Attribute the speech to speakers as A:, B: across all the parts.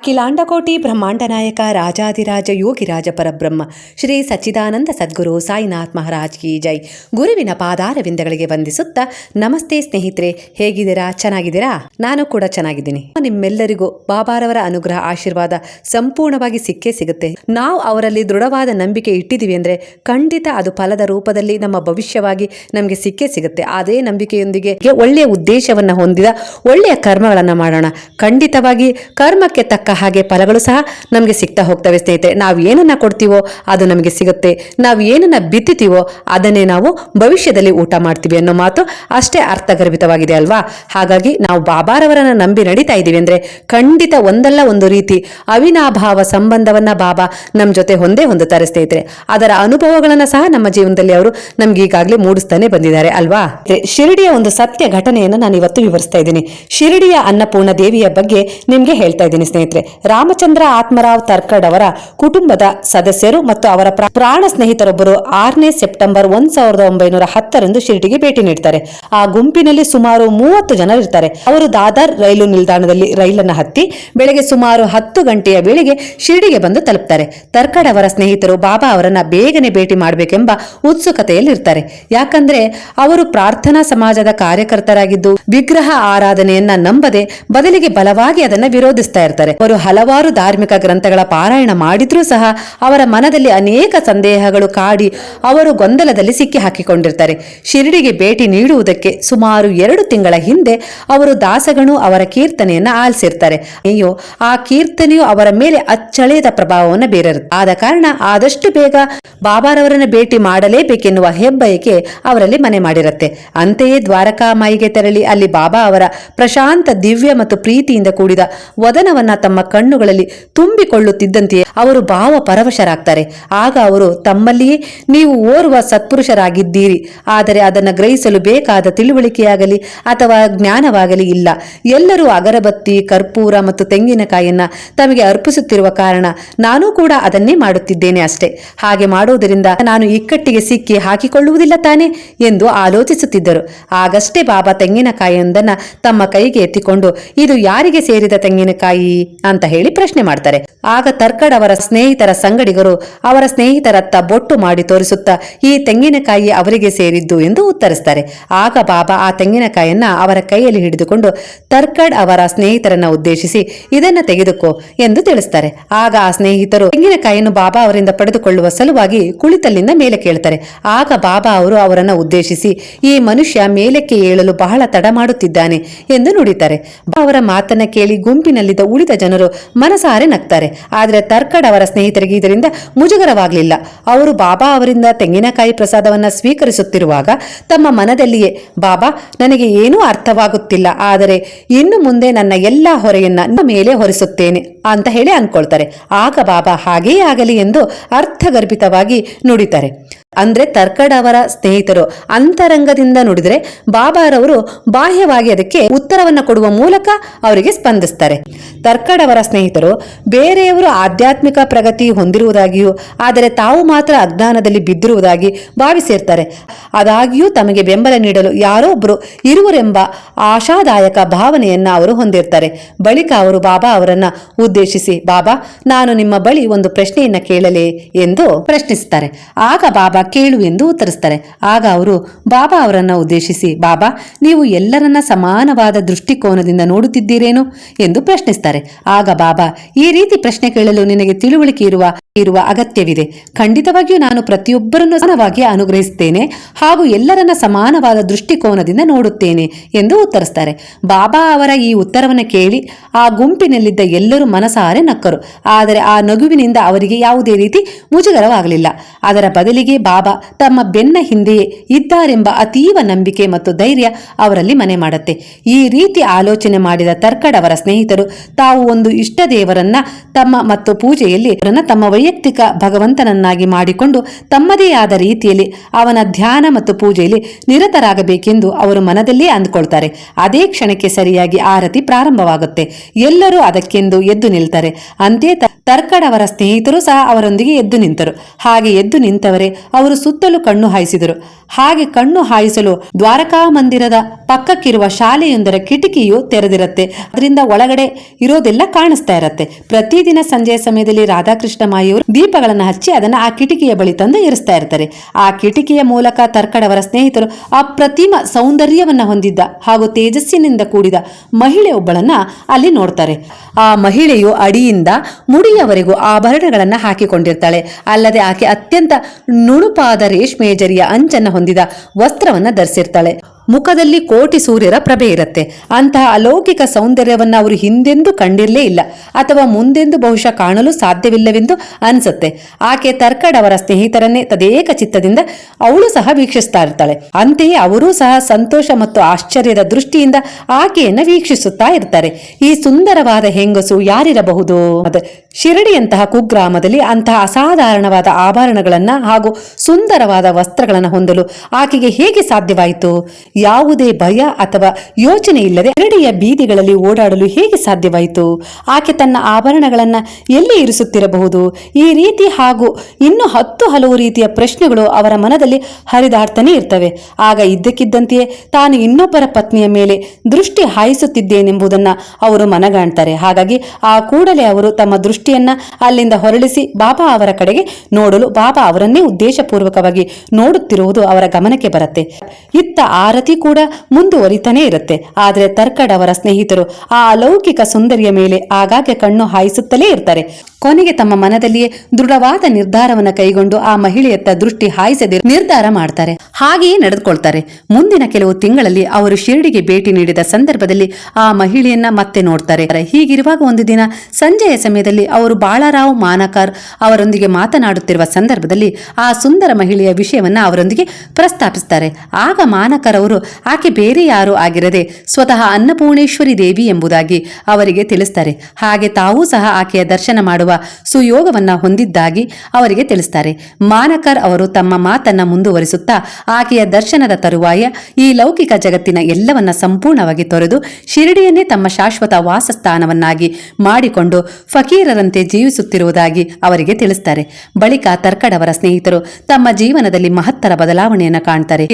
A: ಅಖಿಲಾಂಡಕೋಟಿ ಬ್ರಹ್ಮಾಂಡ ನಾಯಕ ರಾಜಾದಿರಾಜ ಯೋಗಿರಾಜ ಪರಬ್ರಹ್ಮ ಶ್ರೀ ಸಚ್ಚಿದಾನಂದ ಸದ್ಗುರು ಸಾಯಿನಾಥ್ ಮಹಾರಾಜ್ ಕಿ ಜೈ. ಗುರುವಿನ ಪಾದಾರವಿಂದಗಳಿಗೆ ವಂದಿಸುತ್ತಾ, ನಮಸ್ತೆ ಸ್ನೇಹಿತರೆ, ಹೇಗಿದ್ದೀರಾ? ಚೆನ್ನಾಗಿದ್ದೀರಾ? ನಾನು ಕೂಡ ಚೆನ್ನಾಗಿದ್ದೀನಿ. ನಿಮ್ಮೆಲ್ಲರಿಗೂ ಬಾಬಾರವರ ಅನುಗ್ರಹ, ಆಶೀರ್ವಾದ ಸಂಪೂರ್ಣವಾಗಿ ಸಿಕ್ಕೇ ಸಿಗುತ್ತೆ. ನಾವು ಅವರಲ್ಲಿ ದೃಢವಾದ ನಂಬಿಕೆ ಇಟ್ಟಿದ್ದೀವಿ ಅಂದರೆ ಖಂಡಿತ ಅದು ಫಲದ ರೂಪದಲ್ಲಿ ನಮ್ಮ ಭವಿಷ್ಯವಾಗಿ ನಮಗೆ ಸಿಕ್ಕೇ ಸಿಗುತ್ತೆ. ಅದೇ ನಂಬಿಕೆಯೊಂದಿಗೆ ಒಳ್ಳೆಯ ಉದ್ದೇಶವನ್ನು ಹೊಂದಿದ ಒಳ್ಳೆಯ ಕರ್ಮಗಳನ್ನು ಮಾಡೋಣ. ಖಂಡಿತವಾಗಿ ಕರ್ಮಕ್ಕೆ ತಕ್ಕ ಹಾಗೆ ಫಲಗಳು ಸಹ ನಮಗೆ ಸಿಗ್ತಾ ಹೋಗ್ತವೆ ಸ್ನೇಹಿತರೆ. ನಾವು ಏನನ್ನ ಕೊಡ್ತೀವೋ ಅದು ನಮಗೆ ಸಿಗುತ್ತೆ. ನಾವು ಏನನ್ನ ಬಿತ್ತಿತೀವೋ ಅದನ್ನೇ ನಾವು ಭವಿಷ್ಯದಲ್ಲಿ ಊಟ ಮಾಡ್ತೀವಿ ಅನ್ನೋ ಮಾತು ಅಷ್ಟೇ ಅರ್ಥಗರ್ಭಿತವಾಗಿದೆ ಅಲ್ವಾ? ಹಾಗಾಗಿ ನಾವು ಬಾಬಾರವರನ್ನ ನಂಬಿ ನಡೀತಾ ಇದ್ದೀವಿ ಅಂದ್ರೆ ಖಂಡಿತ ಒಂದಲ್ಲ ಒಂದು ರೀತಿ ಅವಿನಾಭಾವ ಸಂಬಂಧವನ್ನ ಬಾಬಾ ನಮ್ಮ ಜೊತೆ ಹೊಂದೇ ಹೊಂದುತ್ತಾರೆ ಸ್ನೇಹಿತರೆ. ಅದರ ಅನುಭವಗಳನ್ನ ಸಹ ನಮ್ಮ ಜೀವನದಲ್ಲಿ ಅವರು ನಮ್ಗೆ ಈಗಾಗಲೇ ಮೂಡಿಸ್ತಾನೆ ಬಂದಿದ್ದಾರೆ ಅಲ್ವಾ? ಶಿರಡಿಯ ಒಂದು ಸತ್ಯ ಘಟನೆಯನ್ನು ನಾನು ಇವತ್ತು ವಿವರಿಸ್ತಾ ಇದ್ದೀನಿ. ಶಿರಡಿಯ ಅನ್ನಪೂರ್ಣ ದೇವಿಯ ಬಗ್ಗೆ ನಿಮ್ಗೆ ಹೇಳ್ತಾ ಇದ್ದೀನಿ ಸ್ನೇಹಿತರೆ. ರಾಮಚಂದ್ರ ಆತ್ಮರಾವ್ ತರ್ಕಡ್ ಅವರ ಕುಟುಂಬದ ಸದಸ್ಯರು ಮತ್ತು ಅವರ ಪ್ರಾ- ಪ್ರಾಣ ಸ್ನೇಹಿತರೊಬ್ಬರು ಆರನೇ ಸೆಪ್ಟೆಂಬರ್ ಒಂದ್ ಸಾವಿರದ ಒಂಬೈನೂರ ಹತ್ತರಂದು ಶಿರಡಿಗೆ ಭೇಟಿ ನೀಡ್ತಾರೆ. ಆ ಗುಂಪಿನಲ್ಲಿ ಸುಮಾರು ಮೂವತ್ತು ಜನರಿರ್ತಾರೆ ಅವರು ದಾದರ್ ರೈಲು ನಿಲ್ದಾಣದಲ್ಲಿ ರೈಲನ್ನು ಹತ್ತಿ ಬೆಳಗ್ಗೆ ಸುಮಾರು ಹತ್ತು ಗಂಟೆಯ ವೇಳೆಗೆ ಶಿರ್ಡಿಗೆ ಬಂದು ತಲುಪ್ತಾರೆ. ತರ್ಕಡ್ ಅವರ ಸ್ನೇಹಿತರು ಬಾಬಾ ಅವರನ್ನ ಬೇಗನೆ ಭೇಟಿ ಮಾಡಬೇಕೆಂಬ ಉತ್ಸುಕತೆಯಲ್ಲಿರ್ತಾರೆ. ಯಾಕಂದ್ರೆ ಅವರು ಪ್ರಾರ್ಥನಾ ಸಮಾಜದ ಕಾರ್ಯಕರ್ತರಾಗಿದ್ದು ವಿಗ್ರಹ ಆರಾಧನೆಯನ್ನ ನಂಬದೆ ಬದಲಿಗೆ ಬಲವಾಗಿ ಅದನ್ನ ವಿರೋಧಿಸ್ತಾ ಇರ್ತಾರೆ. ಅವರು ಹಲವಾರು ಧಾರ್ಮಿಕ ಗ್ರಂಥಗಳ ಪಾರಾಯಣ ಮಾಡಿದ್ರೂ ಸಹ ಅವರ ಮನದಲ್ಲಿ ಅನೇಕ ಸಂದೇಹಗಳು ಕಾಡಿ ಅವರು ಗೊಂದಲದಲ್ಲಿ ಸಿಕ್ಕಿ ಹಾಕಿಕೊಂಡಿರ್ತಾರೆ ಶಿರಡಿಗೆ ಭೇಟಿ ನೀಡುವುದಕ್ಕೆ ಸುಮಾರು ಎರಡು ತಿಂಗಳ ಹಿಂದೆ ಅವರು ದಾಸಗಣು ಅವರ ಕೀರ್ತನೆಯನ್ನ ಆಲಿಸಿರ್ತಾರೆ. ಅಯ್ಯೋ, ಆ ಕೀರ್ತನೆಯು ಅವರ ಮೇಲೆ ಅಚ್ಚಳೆಯದ ಪ್ರಭಾವವನ್ನು ಬೀರಿರುತ್ತೆ ಆದ ಕಾರಣ ಆದಷ್ಟು ಬೇಗ ಬಾಬಾರವರನ್ನು ಭೇಟಿ ಮಾಡಲೇಬೇಕೆನ್ನುವ ಹೆಬ್ಬಯಕೆ ಅವರಲ್ಲಿ ಮನೆ ಮಾಡಿರುತ್ತೆ. ಅಂತೆಯೇ ದ್ವಾರಕಾಮಾಯಿಗೆ ತೆರಳಿ ಅಲ್ಲಿ ಬಾಬಾ ಅವರ ಪ್ರಶಾಂತ ದಿವ್ಯ ಮತ್ತು ಪ್ರೀತಿಯಿಂದ ಕೂಡಿದ ವದನವನ್ನ ತಮ್ಮ ಕಣ್ಣುಗಳಲ್ಲಿ ತುಂಬಿಕೊಳ್ಳುತ್ತಿದ್ದಂತೆಯೇ ಅವರು ಭಾವ ಪರವಶರಾಗ್ತಾರೆ. ಆಗ ಅವರು, ತಮ್ಮಲ್ಲಿಯೇ ನೀವು ಓರ್ವ ಸತ್ಪುರುಷರಾಗಿದ್ದೀರಿ. ಆದರೆ ಅದನ್ನು ಗ್ರಹಿಸಲು ಬೇಕಾದ ತಿಳುವಳಿಕೆಯಾಗಲಿ ಅಥವಾ ಜ್ಞಾನವಾಗಲಿ ಇಲ್ಲ. ಎಲ್ಲರೂ ಅಗರಬತ್ತಿ, ಕರ್ಪೂರ ಮತ್ತು ತೆಂಗಿನಕಾಯಿಯನ್ನ ತಮಗೆ ಅರ್ಪಿಸುತ್ತಿರುವ ಕಾರಣ ನಾನು ಕೂಡ ಅದನ್ನೇ ಮಾಡುತ್ತಿದ್ದೇನೆ ಅಷ್ಟೇ. ಹಾಗೆ ಮಾಡುವುದರಿಂದ ನಾನು ಇಕ್ಕಟ್ಟಿಗೆ ಸಿಕ್ಕಿ ಹಾಕಿಕೊಳ್ಳುವುದಿಲ್ಲ ತಾನೆ? ಎಂದು ಆಲೋಚಿಸುತ್ತಿದ್ದರು. ಆಗಷ್ಟೇ ಬಾಬಾ ತೆಂಗಿನಕಾಯಿಯೊಂದನ್ನ ತಮ್ಮ ಕೈಗೆ ಎತ್ತಿಕೊಂಡು, ಇದು ಯಾರಿಗೆ ಸೇರಿದ ತೆಂಗಿನಕಾಯಿ? ಅಂತ ಹೇಳಿ ಪ್ರಶ್ನೆ ಮಾಡ್ತಾರೆ. ಆಗ ತರ್ಕಡ್ ಅವರ ಸ್ನೇಹಿತರ ಸಂಗಡಿಗರು ಅವರ ಸ್ನೇಹಿತರತ್ತ ಬೊಟ್ಟು ಮಾಡಿ ತೋರಿಸುತ್ತಾ, ಈ ತೆಂಗಿನಕಾಯಿ ಅವರಿಗೆ ಸೇರಿದ್ದು ಎಂದು ಉತ್ತರಿಸ್ತಾರೆ. ಆಗ ಬಾಬಾ ಆ ತೆಂಗಿನಕಾಯಿಯನ್ನ ಅವರ ಕೈಯಲ್ಲಿ ಹಿಡಿದುಕೊಂಡು, ತರ್ಕಡ್ ಅವರ ಸ್ನೇಹಿತರನ್ನ ಉದ್ದೇಶಿಸಿ ಇದನ್ನ ತೆಗೆದುಕೋ ಎಂದು ತಿಳಿಸ್ತಾರೆ. ಆಗ ಆ ಸ್ನೇಹಿತರು ತೆಂಗಿನಕಾಯಿಯನ್ನು ಬಾಬಾ ಅವರಿಂದ ಪಡೆದುಕೊಳ್ಳುವ ಸಲುವಾಗಿ ಕುಳಿತಲ್ಲಿಂದ ಮೇಲೆ ಕೇಳ್ತಾರೆ. ಆಗ ಬಾಬಾ ಅವರು ಅವರನ್ನ ಉದ್ದೇಶಿಸಿ, ಈ ಮನುಷ್ಯ ಮೇಲಕ್ಕೆ ಏಳಲು ಬಹಳ ತಡ ಮಾಡುತ್ತಿದ್ದಾನೆ ಎಂದು ನುಡಿತಾರೆ. ಅವರ ಮಾತನ್ನ ಕೇಳಿ ಗುಂಪಿನಲ್ಲಿದ್ದ ಉಳಿದ ಜನರು ಮನಸಾರೆ ನಗ್ತಾರೆ. ಆದರೆ ತರ್ಕಡ್ ಅವರ ಸ್ನೇಹಿತರಿಗೆ ಇದರಿಂದ ಮುಜುಗರವಾಗಲಿಲ್ಲ. ಅವರು ಬಾಬಾ ಅವರಿಂದ ತೆಂಗಿನಕಾಯಿ ಪ್ರಸಾದವನ್ನ ಸ್ವೀಕರಿಸುತ್ತಿರುವಾಗ ತಮ್ಮ ಮನದಲ್ಲಿಯೇ, ಬಾಬಾ, ನನಗೆ ಏನೂ ಅರ್ಥವಾಗುತ್ತಿಲ್ಲ. ಆದರೆ ಇನ್ನು ಮುಂದೆ ನನ್ನ ಎಲ್ಲ ಹೊರೆಯನ್ನ ಮೇಲೆ ಹೊರಿಸುತ್ತೇನೆ ಅಂತ ಹೇಳಿ ಅಂದ್ಕೊಳ್ತಾರೆ. ಆಗ ಬಾಬಾ ಹಾಗೇ ಆಗಲಿ ಎಂದು ಅರ್ಥಗರ್ಭಿತವಾಗಿ ನುಡಿತಾರೆ. ಅಂದ್ರೆ ತರ್ಕಡ್ ಅವರ ಸ್ನೇಹಿತರು ಅಂತರಂಗದಿಂದ ನುಡಿದ್ರೆ ಬಾಬಾರವರು ಬಾಹ್ಯವಾಗಿ ಅದಕ್ಕೆ ಉತ್ತರವನ್ನ ಕೊಡುವ ಮೂಲಕ ಅವರಿಗೆ ಸ್ಪಂದಿಸ್ತಾರೆ. ತರ್ಕಡ್ ಅವರ ಸ್ನೇಹಿತರು ಬೇರೆಯವರು ಆಧ್ಯಾತ್ಮಿಕ ಪ್ರಗತಿ ಹೊಂದಿರುವುದಾಗಿಯೂ, ಆದರೆ ತಾವು ಮಾತ್ರ ಅಜ್ಞಾನದಲ್ಲಿ ಬಿದ್ದಿರುವುದಾಗಿ ಭಾವಿಸಿರ್ತಾರೆ. ಆದಾಗ್ಯೂ ತಮಗೆ ಬೆಂಬಲ ನೀಡಲು ಯಾರೋ ಒಬ್ಬರು ಇರುವರೆಂಬ ಆಶಾದಾಯಕ ಭಾವನೆಯನ್ನ ಅವರು ಹೊಂದಿರ್ತಾರೆ. ಬಳಿಕ ಅವರು ಬಾಬಾ ಅವರನ್ನ ಉದ್ದೇಶಿಸಿ, ಬಾಬಾ, ನಾನು ನಿಮ್ಮ ಬಳಿ ಒಂದು ಪ್ರಶ್ನೆಯನ್ನ ಕೇಳಲೇ ಎಂದು ಪ್ರಶ್ನಿಸುತ್ತಾರೆ ಆಗ ಬಾಬಾ ಕೇಳು ಎಂದು ಉತ್ತರಿಸ್ತಾರೆ. ಆಗ ಅವರು, ಬಾಬಾ ಅವರನ್ನ ಉದ್ದೇಶಿಸಿ, ಬಾಬಾ, ನೀವು ಎಲ್ಲರನ್ನ ಸಮಾನವಾದ ದೃಷ್ಟಿಕೋನದಿಂದ ನೋಡುತ್ತಿದ್ದೀರೇನು? ಎಂದು ಪ್ರಶ್ನಿಸ್ತಾರೆ. ಆಗ ಬಾಬಾ, ಈ ರೀತಿ ಪ್ರಶ್ನೆ ಕೇಳಲು ನಿನಗೆ ತಿಳುವಳಿಕೆ ಇರುವ ಇರುವ ಅಗತ್ಯವಿದೆ. ಖಂಡಿತವಾಗಿಯೂ ನಾನು ಪ್ರತಿಯೊಬ್ಬರನ್ನು ಸಮಾನವಾಗಿ ಅನುಗ್ರಹಿಸುತ್ತೇನೆ ಹಾಗೂ ಎಲ್ಲರನ್ನ ಸಮಾನವಾದ ದೃಷ್ಟಿಕೋನದಿಂದ ನೋಡುತ್ತೇನೆ, ಎಂದು ಉತ್ತರಿಸ್ತಾರೆ. ಬಾಬಾ ಅವರ ಈ ಉತ್ತರವನ್ನು ಕೇಳಿ, ಆ ಗುಂಪಿನಲ್ಲಿದ್ದ ಎಲ್ಲರೂ ಮನಸಾರೆ ನಕ್ಕರು. ಆದರೆ ಆ ನಗುವಿನಿಂದ ಅವರಿಗೆ ಯಾವುದೇ ರೀತಿ ಮುಜುಗರವಾಗಲಿಲ್ಲ. ಅದರ ಬದಲಿಗೆ ಬಾಬಾ ತಮ್ಮ ಬೆನ್ನ ಹಿಂದೆಯೇ ಇದ್ದಾರೆಂಬ ಅತೀವ ನಂಬಿಕೆ ಮತ್ತು ಧೈರ್ಯ ಅವರಲ್ಲಿ ಮನೆ ಮಾಡುತ್ತೆ. ಈ ರೀತಿ ಆಲೋಚನೆ ಮಾಡಿದ ತರ್ಕಡ್ ಅವರ ಸ್ನೇಹಿತರು ತಾವು ಒಂದು ಇಷ್ಟ ದೇವರನ್ನ ತಮ್ಮ ಮತ್ತು ಪೂಜೆಯಲ್ಲಿ ತಮ್ಮ ವೈಯಕ್ತಿಕ ಭಗವಂತನನ್ನಾಗಿ ಮಾಡಿಕೊಂಡು ತಮ್ಮದೇ ಆದ ರೀತಿಯಲ್ಲಿ ಅವನ ಧ್ಯಾನ ಮತ್ತು ಪೂಜೆಯಲ್ಲಿ ನಿರತರಾಗಬೇಕೆಂದು ಅವರು ಮನದಲ್ಲೇ ಅಂದುಕೊಳ್ತಾರೆ. ಅದೇ ಕ್ಷಣಕ್ಕೆ ಸರಿಯಾಗಿ ಆರತಿ ಪ್ರಾರಂಭವಾಗುತ್ತೆ. ಎಲ್ಲರೂ ಅದಕ್ಕೆಂದು ಎದ್ದು ನಿಲ್ತಾರೆ. ಅಂತೆ ತರ್ಕಡವರ ತರ್ಕಡ್ ಅವರ ಸ್ನೇಹಿತರು ಸಹ ಅವರೊಂದಿಗೆ ಎದ್ದು ನಿಂತರು. ಹಾಗೆ ಎದ್ದು ನಿಂತವರೇ ಅವರು ಸುತ್ತಲೂ ಕಣ್ಣು ಹಾಯಿಸಿದರು. ಹಾಗೆ ಕಣ್ಣು ಹಾಯಿಸಲು ದ್ವಾರಕಾ ಮಂದಿರದ ಪಕ್ಕಕ್ಕಿರುವ ಶಾಲೆಯೊಂದರ ಕಿಟಕಿಯು ತೆರೆದಿರುತ್ತೆ. ಅದರಿಂದ ಒಳಗಡೆ ಇರೋದೆಲ್ಲ ಕಾಣಿಸ್ತಾ ಇರತ್ತೆ. ಪ್ರತಿದಿನ ಸಂಜೆಯ ಸಮಯದಲ್ಲಿ ರಾಧಾಕೃಷ್ಣ ಮಾಯಿಯವರು ದೀಪಗಳನ್ನು ಹಚ್ಚಿ ಅದನ್ನ ಆ ಕಿಟಕಿಯ ಬಳಿ ತಂದು ಇರಿಸ್ತಾ ಇರ್ತಾರೆ. ಆ ಕಿಟಕಿಯ ಮೂಲಕ ತರ್ಕಡವರ ಸ್ನೇಹಿತರು ಅಪ್ರತಿಮ ಸೌಂದರ್ಯವನ್ನ ಹೊಂದಿದ್ದ ಹಾಗೂ ತೇಜಸ್ಸಿನಿಂದ ಕೂಡಿದ ಮಹಿಳೆ ಒಬ್ಬಳನ್ನ ಅಲ್ಲಿ ನೋಡ್ತಾರೆ. ಆ ಮಹಿಳೆಯು ಅಡಿಯಿಂದ ಮುಡಿಯವರೆಗೂ ಆಭರಣಗಳನ್ನು ಹಾಕಿಕೊಂಡಿರ್ತಾಳೆ. ಅಲ್ಲದೆ ಆಕೆ ಅತ್ಯಂತ ನುಣುಪಾದ ರೇಷ್ಮೆಯ ಜರಿಯ ಅಂಚನ್ನ ಹೊಂದಿದ ವಸ್ತ್ರವನ್ನ ಧರಿಸಿರ್ತಾಳೆ. ಮುಖದಲ್ಲಿ ಕೋಟಿ ಸೂರ್ಯರ ಪ್ರಭೆ ಇರುತ್ತೆ. ಅಂತಹ ಅಲೌಕಿಕ ಸೌಂದರ್ಯವನ್ನ ಅವರು ಹಿಂದೆಂದೂ ಕಂಡಿರಲೇ ಇಲ್ಲ. ಅಥವಾ ಮುಂದೆಂದು ಬಹುಶಃ ಕಾಣಲು ಸಾಧ್ಯವಿಲ್ಲವೆಂದು ಅನ್ಸುತ್ತೆ. ಆಕೆ ತರ್ಕಡ್ ಅವರ ಸ್ನೇಹಿತರನ್ನೇ ತದೇಕ ಚಿತ್ತದಿಂದ ಅವಳು ಸಹ ವೀಕ್ಷಿಸ್ತಾ ಇರ್ತಾಳೆ. ಅಂತೆಯೇ ಅವರೂ ಸಹ ಸಂತೋಷ ಮತ್ತು ಆಶ್ಚರ್ಯದ ದೃಷ್ಟಿಯಿಂದ ಆಕೆಯನ್ನು ವೀಕ್ಷಿಸುತ್ತಾ ಇರ್ತಾರೆ. ಈ ಸುಂದರವಾದ ಹೆಂಗಸು ಯಾರಿರಬಹುದು? ಶಿರಡಿಯಂತಹ ಕುಗ್ರಾಮದಲ್ಲಿ ಅಂತಹ ಅಸಾಧಾರಣವಾದ ಆಭರಣಗಳನ್ನ ಹಾಗೂ ಸುಂದರವಾದ ವಸ್ತ್ರಗಳನ್ನು ಹೊಂದಲು ಆಕೆಗೆ ಹೇಗೆ ಸಾಧ್ಯವಾಯಿತು? ಯಾವುದೇ ಭಯ ಅಥವಾ ಯೋಚನೆ ಇಲ್ಲದೆ ಶಿರಡಿಯ ಬೀದಿಗಳಲ್ಲಿ ಓಡಾಡಲು ಹೇಗೆ ಸಾಧ್ಯವಾಯಿತು? ಆಕೆ ತನ್ನ ಆಭರಣಗಳನ್ನ ಎಲ್ಲಿ ಇರಿಸುತ್ತಿರಬಹುದು? ಈ ರೀತಿ ಹಾಗೂ ಇನ್ನು ಹತ್ತು ಹಲವು ರೀತಿಯ ಪ್ರಶ್ನೆಗಳು ಅವರ ಮನದಲ್ಲಿ ಹರಿದಾಡ್ತಾನೆ ಇರ್ತವೆ. ಆಗ ಇದ್ದಕ್ಕಿದ್ದಂತೆಯೇ ತಾನು ಇನ್ನೊಬ್ಬರ ಪತ್ನಿಯ ಮೇಲೆ ದೃಷ್ಟಿ ಹಾಯಿಸುತ್ತಿದ್ದೇನೆಂಬುದನ್ನ ಅವರು ಮನಗಾಣ್ತಾರೆ. ಹಾಗಾಗಿ ಆ ಕೂಡಲೇ ಅವರು ತಮ್ಮ ದೃಷ್ಟಿಯನ್ನ ಅಲ್ಲಿಂದ ಹೊರಳಿಸಿ ಬಾಬಾ ಅವರ ಕಡೆಗೆ ನೋಡಲು, ಬಾಬಾ ಅವರನ್ನೇ ಉದ್ದೇಶಪೂರ್ವಕವಾಗಿ ನೋಡುತ್ತಿರುವುದು ಅವರ ಗಮನಕ್ಕೆ ಬರುತ್ತೆ. ಇತ್ತ ಆರತಿ ಕೂಡ ಮುಂದುವರಿತಾನೇ ಇರುತ್ತೆ. ಆದರೆ ತರ್ಕಡ್ ಅವರ ಸ್ನೇಹಿತರು ಆ ಅಲೌಕಿಕ ಸುಂದರಿಯ ಮೇಲೆ ಆಗಾಗ್ಗೆ ಕಣ್ಣು ಹಾಯಿಸುತ್ತಲೇ ಇರ್ತಾರೆ. ಕೊನೆಗೆ ತಮ್ಮ ಮನದಲ್ಲಿಯೇ ದೃಢವಾದ ನಿರ್ಧಾರವನ್ನು ಕೈಗೊಂಡು ಆ ಮಹಿಳೆಯತ್ತ ದೃಷ್ಟಿ ಹಾಯಿಸದೆ ನಿರ್ಧಾರ ಮಾಡ್ತಾರೆ. ಹಾಗೆಯೇ ನಡೆದುಕೊಳ್ತಾರೆ. ಮುಂದಿನ ಕೆಲವು ತಿಂಗಳಲ್ಲಿ ಅವರು ಶಿರಡಿಗೆ ಭೇಟಿ ನೀಡಿದ ಸಂದರ್ಭದಲ್ಲಿ ಆ ಮಹಿಳೆಯನ್ನ ಮತ್ತೆ ನೋಡ್ತಾರೆ. ಹೀಗಿರುವಾಗ ಒಂದು ದಿನ ಸಂಜೆಯ ಸಮಯದಲ್ಲಿ ಅವರು ಬಾಳರಾವ್ ಮಾನಕರ್ ಅವರೊಂದಿಗೆ ಮಾತನಾಡುತ್ತಿರುವ ಸಂದರ್ಭದಲ್ಲಿ ಆ ಸುಂದರ ಮಹಿಳೆಯ ವಿಷಯವನ್ನ ಅವರೊಂದಿಗೆ ಪ್ರಸ್ತಾಪಿಸ್ತಾರೆ. ಆಗ ಮಾನಕರ್ ಅವರು, ಆಕೆ ಬೇರೆ ಯಾರೂ ಆಗಿರದೆ ಸ್ವತಃ ಅನ್ನಪೂರ್ಣೇಶ್ವರಿ ದೇವಿ ಎಂಬುದಾಗಿ ಅವರಿಗೆ ತಿಳಿಸ್ತಾರೆ. ಹಾಗೆ ತಾವೂ ಸಹ ಆಕೆಯ ದರ್ಶನ ಮಾಡುವ ಸುಯೋಗವನ್ನ ಹೊಂದಿದ್ದಾಗಿ ಅವರಿಗೆ ತಿಳಿಸ್ತಾರೆ. ಮಾನಕರ್ ಅವರು ತಮ್ಮ ಮಾತನ್ನ ಮುಂದುವರಿಸುತ್ತಾ ಆಕೆಯ ದರ್ಶನದ ತರುವಾಯ ಈ ಲೌಕಿಕ ಜಗತ್ತಿನ ಎಲ್ಲವನ್ನ ಸಂಪೂರ್ಣವಾಗಿ ತೊರೆದು ಶಿರಡಿಯನ್ನೇ ತಮ್ಮ ಶಾಶ್ವತ ವಾಸಸ್ಥಾನವನ್ನಾಗಿ ಮಾಡಿಕೊಂಡು ಫಕೀರರಂತೆ ಜೀವಿಸುತ್ತಿರುವುದಾಗಿ ಅವರಿಗೆ ತಿಳಿಸ್ತಾರೆ. ಬಳಿಕ ತರ್ಕಡವರ ಸ್ನೇಹಿತರು ತಮ್ಮ ಜೀವನದಲ್ಲಿ ಮಹತ್ತರ ಬದಲಾವಣೆಯನ್ನ ಕಾಣ್ತಾರೆ.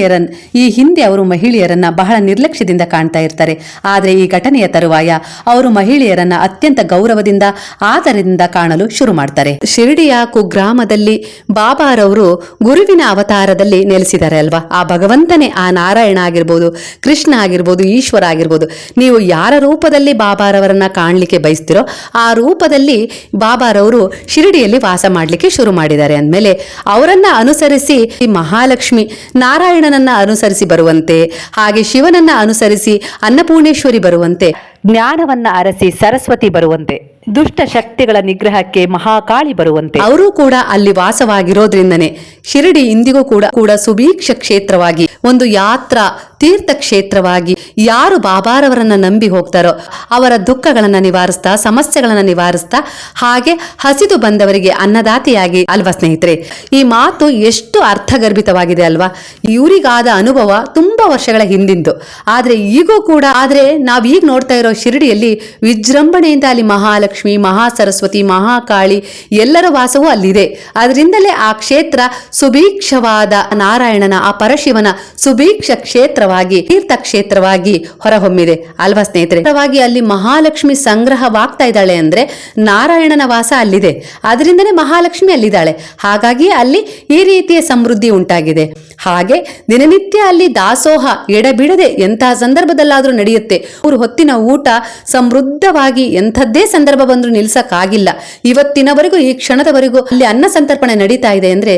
A: ಈ ಹಿಂದೆ ಅವರು ಮಹಿಳೆಯರನ್ನ ಬಹಳ ನಿರ್ಲಕ್ಷ್ಯದಿಂದ ಕಾಣ್ತಾ ಇರ್ತಾರೆ. ಆದರೆ ಈ ಘಟನೆಯ ತರುವಾಯ ಅವರು ಮಹಿಳೆಯರನ್ನ ಅತ್ಯಂತ ಗೌರವದಿಂದ, ಆದರದಿಂದ ಕಾಣಲು ಶುರು ಮಾಡ್ತಾರೆ. ಶಿರಡಿಯ ಕುಗ್ರಾಮದಲ್ಲಿ ಬಾಬಾರವರು ಗುರುವಿನ ಅವತಾರದಲ್ಲಿ ನೆಲೆಸಿದ್ದಾರೆ ಅಲ್ವಾ? ಆ ಭಗವಂತನೇ ಆ ನಾರಾಯಣ ಆಗಿರ್ಬೋದು, ಕೃಷ್ಣ ಆಗಿರ್ಬೋದು, ಈಶ್ವರ ಆಗಿರ್ಬೋದು, ನೀವು ಯಾರ ರೂಪದಲ್ಲಿ ಬಾಬಾರವರನ್ನ ಕಾಣಲಿಕ್ಕೆ ಬಯಸ್ತಿರೋ ಆ ರೂಪದಲ್ಲಿ ಬಾಬಾರವರು ಶಿರಡಿಯಲ್ಲಿ ವಾಸ ಮಾಡಲಿಕ್ಕೆ ಶುರು ಮಾಡಿದ್ದಾರೆ. ಅಂದಮೇಲೆ ಅವರನ್ನ ಅನುಸರಿಸಿ ಮಹಾಲಕ್ಷ್ಮಿ ನಾರಾಯಣನನ್ನ ಅನುಸರಿಸಿ ಬರುವಂತೆ, ಹಾಗೆ ಶಿವನನ್ನ ಅನುಸರಿಸಿ ಅನ್ನಪೂರ್ಣೇಶ್ವರಿ ಬರುವಂತೆ, ಜ್ಞಾನವನ್ನ ಅರಸಿ ಸರಸ್ವತಿ ಬರುವಂತೆ ದುಷ್ಟ ಶಕ್ತಿಗಳ ನಿಗ್ರಹಕ್ಕೆ ಮಹಾಕಾಳಿ ಬರುವಂತೆ. ಅವರು ಕೂಡ ಅಲ್ಲಿ ವಾಸವಾಗಿರೋದ್ರಿಂದನೇ ಶಿರಡಿ ಇಂದಿಗೂ ಕೂಡ ಕೂಡ ಸುಭೀಕ್ಷ ಕ್ಷೇತ್ರವಾಗಿ, ಒಂದು ಯಾತ್ರಾ ತೀರ್ಥ ಕ್ಷೇತ್ರವಾಗಿ ಯಾರು ಬಾಬಾರವರನ್ನ ನಂಬಿ ಹೋಗ್ತಾರೋ, ಅವರ ದುಃಖಗಳನ್ನ ನಿವಾರಿಸ್ತಾ, ಸಮಸ್ಯೆಗಳನ್ನ ನಿವಾರಿಸ್ತಾ, ಹಾಗೆ ಹಸಿದು ಬಂದವರಿಗೆ ಅನ್ನದಾತಿಯಾಗಿ, ಅಲ್ವಾ ಸ್ನೇಹಿತರೆ? ಈ ಮಾತು ಎಷ್ಟು ಅರ್ಥಗರ್ಭಿತವಾಗಿದೆ ಅಲ್ವಾ? ಇವರಿಗಾದ ಅನುಭವ ತುಂಬಾ ವರ್ಷಗಳ ಹಿಂದಿಂದು. ಆದ್ರೆ ಈಗೂ ಕೂಡ, ಆದ್ರೆ ನಾವೀಗ ನೋಡ್ತಾ ಇರೋ ಶಿರಡಿಯಲ್ಲಿ ವಿಜೃಂಭಣೆಯಿಂದ ಅಲ್ಲಿ ಮಹಾಲಕ್ಷ್ಮಿ ಮಹಾ ಸರಸ್ವತಿ ಮಹಾಕಾಳಿ ಎಲ್ಲರ ವಾಸವೂ ಅಲ್ಲಿದೆ. ಅದರಿಂದಲೇ ಆ ಕ್ಷೇತ್ರ ಸುಭೀಕ್ಷವಾದ ನಾರಾಯಣನ, ಆ ಪರಶಿವನ ಸುಭೀಕ್ಷ ಕ್ಷೇತ್ರವಾಗಿ ತೀರ್ಥ ಕ್ಷೇತ್ರವಾಗಿ ಹೊರಹೊಮ್ಮಿದೆ. ಅಲ್ವಾ ಸ್ನೇಹಿತರೆ? ಅಲ್ಲಿ ಮಹಾಲಕ್ಷ್ಮಿ ಸಂಗ್ರಹವಾಗ್ತಾ ಇದ್ದಾಳೆ ಅಂದ್ರೆ ನಾರಾಯಣನ ವಾಸ ಅಲ್ಲಿದೆ. ಅದರಿಂದನೇ ಮಹಾಲಕ್ಷ್ಮಿ ಅಲ್ಲಿದ್ದಾಳೆ. ಹಾಗಾಗಿ ಅಲ್ಲಿ ಈ ರೀತಿಯ ಸಮೃದ್ಧಿ ಉಂಟಾಗಿದೆ. ಹಾಗೆ ದಿನನಿತ್ಯ ಅಲ್ಲಿ ದಾಸೋಹ ಎಡಬಿಡದೆ ಎಂತಹ ಸಂದರ್ಭದಲ್ಲಾದರೂ ನಡೆಯುತ್ತೆ. ಊರು ಹೊತ್ತಿನ ಊಟ ಸಮೃದ್ಧವಾಗಿ ಎಂಥದ್ದೇ ಸಂದರ್ಭ ಬಂದ್ರೂ ನಿಲ್ಸಕ್ಕಾಗಿಲ್ಲ. ಇವತ್ತಿನವರೆಗೂ ಈ ಕ್ಷಣದವರೆಗೂ ಅಲ್ಲಿ ಅನ್ನ ಸಂತರ್ಪಣೆ ನಡೀತಾ ಇದೆ ಅಂದ್ರೆ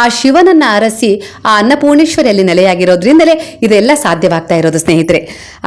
A: ಆ ಶಿವನನ್ನ ಅರಸಿ ಆ ಅನ್ನಪೂರ್ಣೇಶ್ವರಿಯಲ್ಲಿ ನೆಲೆಯಾಗಿರೋದ್ರಿಂದಲೇ ಇದೆಲ್ಲ ಸಾಧ್ಯವಾಗ್ತಾ ಇರೋದು, ಸ್ನೇಹಿತರೆ.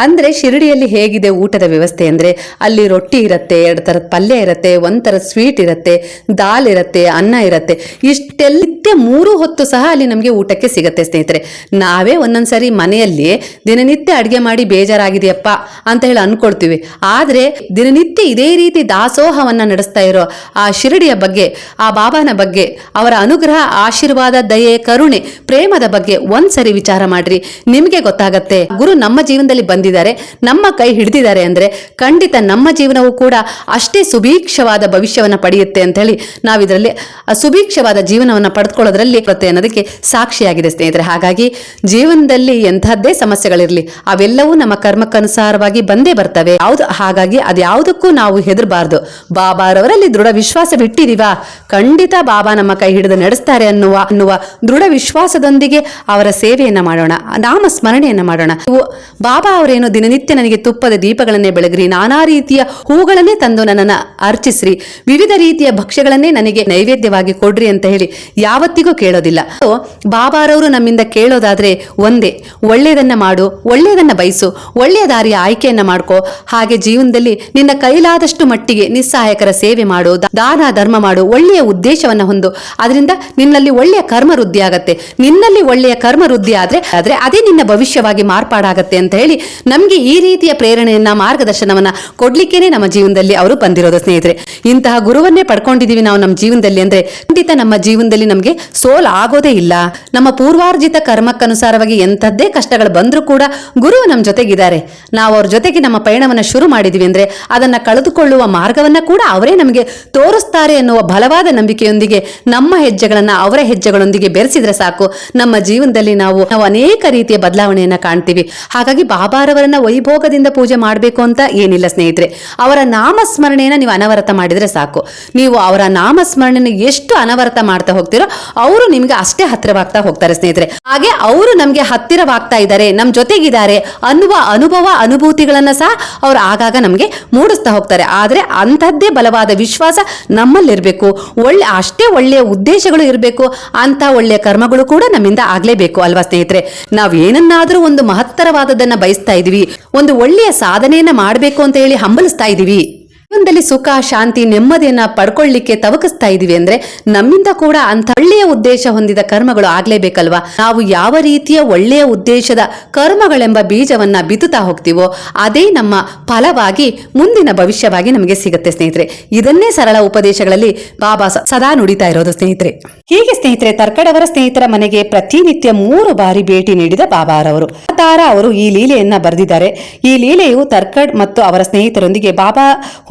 A: ಅಂದ್ರೆ ಶಿರಡಿಯಲ್ಲಿ ಹೇಗಿದೆ ಊಟದ ವ್ಯವಸ್ಥೆ ಅಂದ್ರೆ ಅಲ್ಲಿ ರೊಟ್ಟಿ ಇರುತ್ತೆ, ಎರಡು ತರದ ಪಲ್ಯ ಇರುತ್ತೆ ಒಂದರ ಸ್ವೀಟ್ ಇರುತ್ತೆ, ದಾಲ್ ಇರುತ್ತೆ, ಅನ್ನ ಇರುತ್ತೆ. ಇಷ್ಟೆಲ್ಲ ಮೂರು ಹೊತ್ತು ಸಹ ಅಲ್ಲಿ ನಮಗೆ ಊಟಕ್ಕೆ ಸಿಗುತ್ತೆ, ಸ್ನೇಹಿತರೆ. ನಾವೇ ಒಂದೊಂದ್ಸರಿ ಮನೆಯಲ್ಲಿ ದಿನನಿತ್ಯ ಅಡುಗೆ ಮಾಡಿ ಬೇಜಾರಾಗಿದೆಯಪ್ಪ ಅಂತ ಹೇಳಿ ಅನ್ಕೊಳ್ತೀವಿ. ಆದ್ರೆ ದಿನನಿತ್ಯ ಇದೇ ರೀತಿ ದಾಸೋಹವನ್ನ ನಡೆಸ್ತಾ ಇರೋ ಆ ಶಿರಡಿಯ ಬಗ್ಗೆ, ಆ ಬಾಬಾನ ಬಗ್ಗೆ, ಅವರ ಅನುಗ್ರಹ, ಆಶೀರ್ವಾದ ದಯೆ, ಕರುಣೆ, ಪ್ರೇಮದ ಬಗ್ಗೆ ಒಂದ್ಸರಿ ವಿಚಾರ ಮಾಡ್ರಿ. ನಿಮಗೆ ಗೊತ್ತಾಗತ್ತೆ, ಗುರು ನಮ್ಮ ಜೀವನದಲ್ಲಿ ಬಂದಿದ್ದಾರೆ, ನಮ್ಮ ಕೈ ಹಿಡಿದಿದ್ದಾರೆ ಅಂದ್ರೆ ಖಂಡಿತ ನಮ್ಮ ಜೀವನವು ಕೂಡ ಅಷ್ಟೇ ಸುಭೀಕ್ಷವಾದ ಭವಿಷ್ಯವನ್ನ ಪಡೆಯುತ್ತೆ ಅಂತ ಹೇಳಿ ನಾವು ಇದರಲ್ಲಿ ಸುಭೀಕ್ಷವಾದ ಜೀವನವನ್ನ ಪಡೆದುಕೊಳ್ಳೋದ್ರಲ್ಲಿ ಕೊರತೆ ಅನ್ನೋದಕ್ಕೆ ಸಾಕ್ಷಿಯಾಗಿದೆ ಸ್ನೇಹಿತರೆ. ಹಾಗಾಗಿ ಜೀವನದಲ್ಲಿ ಎಂಥದ್ದೇ ಸಮಸ್ಯೆಗಳಿರಲಿ, ಅವೆಲ್ಲವೂ ನಮ್ಮ ಕರ್ಮಕ್ಕನುಸಾರವಾಗಿ ಬಂದೇ ಬರ್ತವೆ. ಯಾವ್ದು, ಹಾಗಾಗಿ ಅದ್ಯಾವುದಕ್ಕೂ ನಾವು ಹೆದರಬಾರ್ದು. ಬಾಬಾರವರಲ್ಲಿ ದೃಢ ವಿಶ್ವಾಸ ಬಿಟ್ಟಿದೀವಾ ಖಂಡಿತ ಬಾಬಾ ನಮ್ಮ ಕೈ ಹಿಡಿದು ನಡೆಸ್ತಾರೆ ಅನ್ನುವ ಅನ್ನುವ ದೃಢ ವಿಶ್ವಾಸದೊಂದಿಗೆ ಅವರ ಸೇವೆಯನ್ನ ಮಾಡೋಣ ನಾಮ ಸ್ಮರಣೆಯನ್ನ ಮಾಡೋಣ ಬಾಬಾ ಅವರೇನು ದಿನನಿತ್ಯ ನನಗೆ ತುಪ್ಪದ ದೀಪಗಳನ್ನೇ ಬೆಳಗ್ರಿ, ನಾನಾ ರೀತಿಯ ಹೂಗಳನ್ನೇ ತಂದು ನನ್ನನ್ನು ಅರ್ಚಿಸ್ರಿ, ವಿವಿಧ ರೀತಿಯ ಭಕ್ಷ್ಯಗಳನ್ನೇ ನನಗೆ ನೈವೇದ್ಯವಾಗಿ ಕೊಡ್ರಿ ಅಂತ ಹೇಳಿ ಯಾವತ್ತಿಗೂ ಕೇಳೋದಿಲ್ಲ. ಬಾಬಾರವರು ನಮ್ಮಿಂದ ಕೇಳೋದಾದ್ರೆ ಒಂದೇ, ಒಳ್ಳೆಯದನ್ನ ಮಾಡು, ಒಳ್ಳೆಯದನ್ನ ಬಯಸು, ಒಳ್ಳೆಯ ದಾರಿಯ ಆಯ್ಕೆಯನ್ನ ಮಾಡ್ಕೋ, ಹಾಗೆ ಜೀವನದಲ್ಲಿ ನಿನ್ನ ಕೈಲಾದಷ್ಟು ಮಟ್ಟಿಗೆ ನಿಸ್ಸಹಾಯಕರ ಸೇವೆ ಮಾಡು, ದಾನ ಧರ್ಮ ಮಾಡು, ಒಳ್ಳೆಯ ಉದ್ದೇಶವನ್ನ ಹೊಂದು, ಅದರಿಂದ ನಿನ್ನಲ್ಲಿ ಒಳ್ಳೆಯ ಕರ್ಮ ವೃದ್ಧಿ ಆಗತ್ತೆ. ನಿನ್ನಲ್ಲಿ ಒಳ್ಳೆಯ ಕರ್ಮ ವೃದ್ಧಿ ಆದ್ರೆ ಆದ್ರೆ ಅದೇ ನಿನ್ನ ಭವಿಷ್ಯವಾಗಿ ಮಾರ್ಪಾಡಾಗತ್ತೆ ಅಂತ ಹೇಳಿ ನಮ್ಗೆ ಈ ರೀತಿಯ ಪ್ರೇರಣೆಯನ್ನ, ಮಾರ್ಗದರ್ಶನವನ್ನ ಕೊಡ್ಲಿಕ್ಕೇನೆ ನಮ್ಮ ಜೀವನದಲ್ಲಿ ಅವರು ಬಂದಿರೋದು ಸ್ನೇಹಿತರೆ. ಇಂತಹ ಗುರುವನ್ನೇ ಪಡ್ಕೊಂಡಿದೀವಿ ನಾವು ನಮ್ಮ ಜೀವನದಲ್ಲಿ ಅಂದ್ರೆ ಖಂಡಿತ ನಮ್ಮ ಜೀವನದಲ್ಲಿ ನಮಗೆ ಸೋಲ್ ಆಗೋದೇ ಇಲ್ಲ. ನಮ್ಮ ಪೂರ್ವಾರ್ಜಿತ ಕರ್ಮಕ್ಕನುಸಾರವಾಗಿ ಎಂಥದ್ದೇ ಕಷ್ಟಗಳು ಬಂದರೂ ಕೂಡ ಗುರು ನಮ್ಮ ಜೊತೆಗಿದ್ದಾರೆ. ನಾವು ಅವ್ರ ಜೊತೆಗೆ ನಮ್ಮ ಪಯಣವನ್ನ ಶುರು ಮಾಡಿದೀವಿ ಅಂದ್ರೆ ಅದನ್ನ ಕಳೆದುಕೊಳ್ಳುವ ಮಾರ್ಗವನ್ನ ಕೂಡ ಅವರೇ ನಮಗೆ ತೋರಿಸ್ತಾರೆ ಎನ್ನುವ ಬಲವಾದ ನಂಬಿಕೆಯೊಂದಿಗೆ ನಮ್ಮ ಹೆಜ್ಜೆಗಳನ್ನ ಅವರ ಹೆಜ್ಜೆಗಳೊಂದಿಗೆ ಬೆರೆಸಿದ್ರೆ ಸಾಕು. ನಮ್ಮ ಜೀವನದಲ್ಲಿ ನಾವು ನಾವು ಅನೇಕ ರೀತಿಯ ಬದಲಾವಣೆಯನ್ನ ಕಾಣ್ತೀವಿ. ಹಾಗಾಗಿ ಬಾಬಾರವರನ್ನ ವೈಭೋಗದಿಂದ ಪೂಜೆ ಮಾಡಬೇಕು ಅಂತ ಏನಿಲ್ಲ ಸ್ನೇಹಿತರೆ. ಅವರ ನಾಮಸ್ಮರಣೆಯನ್ನ ನೀವು ಅನವರತ ಮಾಡಿದ್ರೆ ಸಾಕು. ನೀವು ಅವರ ನಾಮಸ್ಮರಣೆಯನ್ನು ಎಷ್ಟು ಅನವರತ ಮಾಡ್ತಾ ಹೋಗ್ತೀರೋ ಅವರು ನಿಮಗೆ ಅಷ್ಟೇ ಹತ್ತಿರವಾಗ್ತಾ ಹೋಗ್ತಾರೆ ಸ್ನೇಹಿತರೆ. ಹಾಗೆ ಅವರು ನಮಗೆ ಹತ್ತಿರವಾಗ್ತಾ ಇದ್ದಾರೆ ನಮ್ಮ ಜೊತೆಗಿದ್ದಾರೆ ಅನ್ನುವ ಅನುಭವ, ಅನುಭೂತಿಗಳನ್ನ ಸಹ ಅವರು ಆಗಾಗ ನಮಗೆ ಮೂಡಿಸ್ತಾ ಹೋಗ್ತಾರೆ. ಆದ್ರೆ ಅಂಥದ್ದೇ ಬಲವಾದ ವಿಶ್ವಾಸ ನಮ್ಮಲ್ಲಿರಬೇಕು. ಒಳ್ಳೆ, ಅಷ್ಟೇ ಒಳ್ಳೆಯ ಉದ್ದೇಶಗಳು ಇರಬೇಕು. ಅಂತ ಒಳ್ಳೆಯ ಕರ್ಮಗಳು ಕೂಡ ನಮ್ಮಿಂದ ಆಗ್ಲೇಬೇಕು ಅಲ್ವಾ ಸ್ನೇಹಿತರೆ? ನಾವು ಏನನ್ನಾದರೂ ಒಂದು ಮಹತ್ತರವಾದದನ್ನ ಬಯಸ್ತಾ ಇದೀವಿ, ಒಂದು ಒಳ್ಳೆಯ ಸಾಧನೆಯನ್ನ ಮಾಡಬೇಕು ಅಂತ ಹೇಳಿ ಹಂಬಲಿಸ್ತಾ ಇದೀವಿ. ಜೀವನದಲ್ಲಿ ಸುಖ, ಶಾಂತಿ, ನೆಮ್ಮದಿಯನ್ನ ಪಡ್ಕೊಳ್ಳಿಕ್ಕೆ ತವಕಿಸ್ತಾ ಇದೀವಿ ಅಂದ್ರೆ ನಮ್ಮಿಂದ ಕೂಡ ಅಂತ ಒಳ್ಳೆಯ ಉದ್ದೇಶ ಹೊಂದಿದ ಕರ್ಮಗಳು ಆಗ್ಲೇಬೇಕಲ್ವಾ? ನಾವು ಯಾವ ರೀತಿಯ ಒಳ್ಳೆಯ ಉದ್ದೇಶದ ಕರ್ಮಗಳೆಂಬ ಬೀಜವನ್ನ ಬಿತ್ತುತ್ತಾ ಹೋಗ್ತೀವೋ, ಅದೇ ನಮ್ಮ ಫಲವಾಗಿ ಮುಂದಿನ ಭವಿಷ್ಯವಾಗಿ ನಮಗೆ ಸಿಗುತ್ತೆ ಸ್ನೇಹಿತರೆ. ಇದನ್ನೇ ಸರಳ ಉಪದೇಶಗಳಲ್ಲಿ ಬಾಬಾ ಸದಾ ನುಡಿತಾ ಇರೋದು ಸ್ನೇಹಿತರೆ. ಹೀಗೆ ಸ್ನೇಹಿತರೆ, ತರ್ಕಡವರ ಸ್ನೇಹಿತರ ಮನೆಗೆ ಪ್ರತಿನಿತ್ಯ ಮೂರು ಬಾರಿ ಭೇಟಿ ನೀಡಿದ ಬಾಬಾರವರು. ಅವರು ಈ ಲೀಲೆಯನ್ನ ಬರೆದಿದ್ದಾರೆ. ಈ ಲೀಲೆಯು ತರ್ಕಡ್ ಮತ್ತು ಅವರ ಸ್ನೇಹಿತರೊಂದಿಗೆ ಬಾಬಾ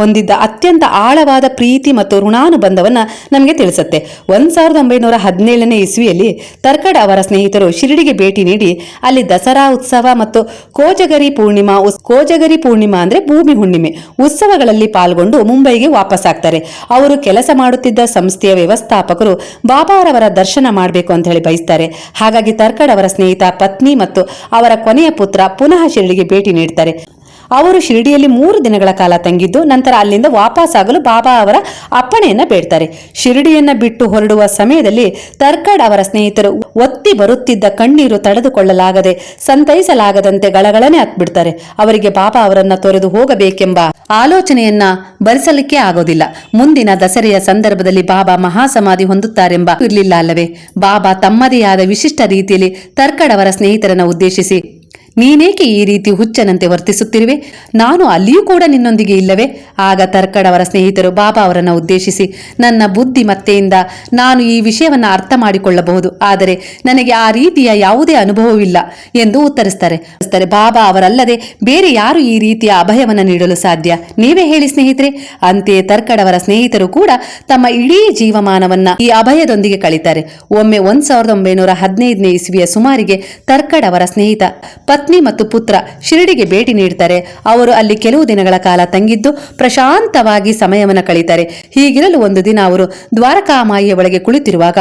A: ಹೊಂದಿದ್ದ ಅತ್ಯಂತ ಆಳವಾದ ಪ್ರೀತಿ ಮತ್ತು ಋಣಾನುಬಂಧವನ್ನ ನಮಗೆ ತಿಳಿಸುತ್ತೆ. ಒಂದು ಸಾವಿರದ ಒಂಬೈನೂರ ಹದಿನೇಳನೇ ಇಸ್ವಿಯಲ್ಲಿ ತರ್ಕಡ್ ಅವರ ಸ್ನೇಹಿತರು ಶಿರಡಿಗೆ ಭೇಟಿ ನೀಡಿ ಅಲ್ಲಿ ದಸರಾ ಉತ್ಸವ ಮತ್ತು ಕೋಜಗರಿ ಪೂರ್ಣಿಮಾ ಕೋಜಗರಿ ಪೂರ್ಣಿಮಾ ಅಂದ್ರೆ ಭೂಮಿ ಹುಣ್ಣಿಮೆ ಉತ್ಸವಗಳಲ್ಲಿ ಪಾಲ್ಗೊಂಡು ಮುಂಬೈಗೆ ವಾಪಸ್ಸಾಗ್ತಾರೆ ಅವರು ಕೆಲಸ ಮಾಡುತ್ತಿದ್ದ ಸಂಸ್ಥೆಯ ವ್ಯವಸ್ಥಾಪಕರು ಬಾಬಾರವರ ದರ್ಶನ ಮಾಡಬೇಕು ಅಂತ ಹೇಳಿ ಬಯಸ್ತಾರೆ. ಹಾಗಾಗಿ ತರ್ಕಡ್ ಅವರ ಸ್ನೇಹಿತ ಪತ್ನಿ ಮತ್ತು ಅವರ ಕೊನೆಯ ಪುತ್ರ ಪುನಃ ಶಿರಡಿಗೆ ಭೇಟಿ ನೀಡ್ತಾರೆ. ಅವರು ಶಿರಡಿಯಲ್ಲಿ ಮೂರು ದಿನಗಳ ಕಾಲ ತಂಗಿದ್ದು, ನಂತರ ಅಲ್ಲಿಂದ ವಾಪಸ್ಸಾಗಲು ಬಾಬಾ ಅವರ ಅಪ್ಪಣೆಯನ್ನ ಬೇಡ್ತಾರೆ. ಶಿರಡಿಯನ್ನ ಬಿಟ್ಟು ಹೊರಡುವ ಸಮಯದಲ್ಲಿ ತರ್ಕಡ್ ಅವರ ಸ್ನೇಹಿತರು ಒತ್ತಿ ಬರುತ್ತಿದ್ದ ಕಣ್ಣೀರು ತಡೆದುಕೊಳ್ಳಲಾಗದೆ ಸಂತೈಸಲಾಗದಂತೆ ಗಳಗಳನೆ ಹತ್ಬಿಡ್ತಾರೆ ಅವರಿಗೆ ಬಾಬಾ ಅವರನ್ನ ತೊರೆದು ಹೋಗಬೇಕೆಂಬ ಆಲೋಚನೆಯನ್ನ ಭರಿಸಲಿಕ್ಕೆ ಆಗೋದಿಲ್ಲ. ಮುಂದಿನ ದಸರೆಯ ಸಂದರ್ಭದಲ್ಲಿ ಬಾಬಾ ಮಹಾಸಮಾಧಿ ಹೊಂದುತ್ತಾರೆಂಬ ಇರಲಿಲ್ಲ ಅಲ್ಲವೇ? ಬಾಬಾ ತಮ್ಮದೇ ಆದ ವಿಶಿಷ್ಟ ರೀತಿಯಲ್ಲಿ ತರ್ಕಡ್ ಅವರ ಸ್ನೇಹಿತರನ್ನ ಉದ್ದೇಶಿಸಿ ನೀನೇಕೆ ಈ ರೀತಿ ಹುಚ್ಚನಂತೆ ವರ್ತಿಸುತ್ತಿರುವೆ? ನಾನು ಅಲ್ಲಿಯೂ ಕೂಡ ನಿನ್ನೊಂದಿಗೆ ಇಲ್ಲವೇ? ಆಗ ತರ್ಕಡವರ ಸ್ನೇಹಿತರು ಬಾಬಾ ಅವರನ್ನು ಉದ್ದೇಶಿಸಿ, ನನ್ನ ಬುದ್ಧಿಮತ್ತೆಯಿಂದ ನಾನು ಈ ವಿಷಯವನ್ನು ಅರ್ಥ ಮಾಡಿಕೊಳ್ಳಬಹುದು, ಆದರೆ ನನಗೆ ಆ ರೀತಿಯ ಯಾವುದೇ ಅನುಭವವಿಲ್ಲ ಎಂದು ಉತ್ತರಿಸ್ತಾರೆ. ಬಾಬಾ ಅವರಲ್ಲದೆ ಬೇರೆ ಯಾರು ಈ ರೀತಿಯ ಅಭಯವನ್ನು ನೀಡಲು ಸಾಧ್ಯ? ನೀವೇ ಹೇಳಿ ಸ್ನೇಹಿತರೆ. ಅಂತೆಯೇ ತರ್ಕಡವರ ಸ್ನೇಹಿತರು ಕೂಡ ತಮ್ಮ ಇಡೀ ಜೀವಮಾನವನ್ನ ಈ ಅಭಯದೊಂದಿಗೆ ಕಳೀತಾರೆ. ಒಮ್ಮೆ ಒಂದ್ ಸಾವಿರದ ಒಂಬೈನೂರ ಹದಿನೈದನೇ ಇಸ್ವಿಯ ಸುಮಾರಿಗೆ ತರ್ಕಡವರ ಸ್ನೇಹಿತ ಸ್ನೇಹಿತ ಪತ್ನಿ ಮತ್ತು ಪುತ್ರ ಶಿರಡಿಗೆ ಭೇಟಿ ನೀಡ್ತಾರೆ. ಅವರು ಅಲ್ಲಿ ಕೆಲವು ದಿನಗಳ ಕಾಲ ತಂಗಿದ್ದು ಪ್ರಶಾಂತವಾಗಿ ಸಮಯವನ್ನು ಕಳೀತಾರೆ. ಹೀಗಿರಲು ಒಂದು ದಿನ ಅವರು ದ್ವಾರಕಾಮಾಯಿಯ ಒಳಗೆ ಕುಳಿತಿರುವಾಗ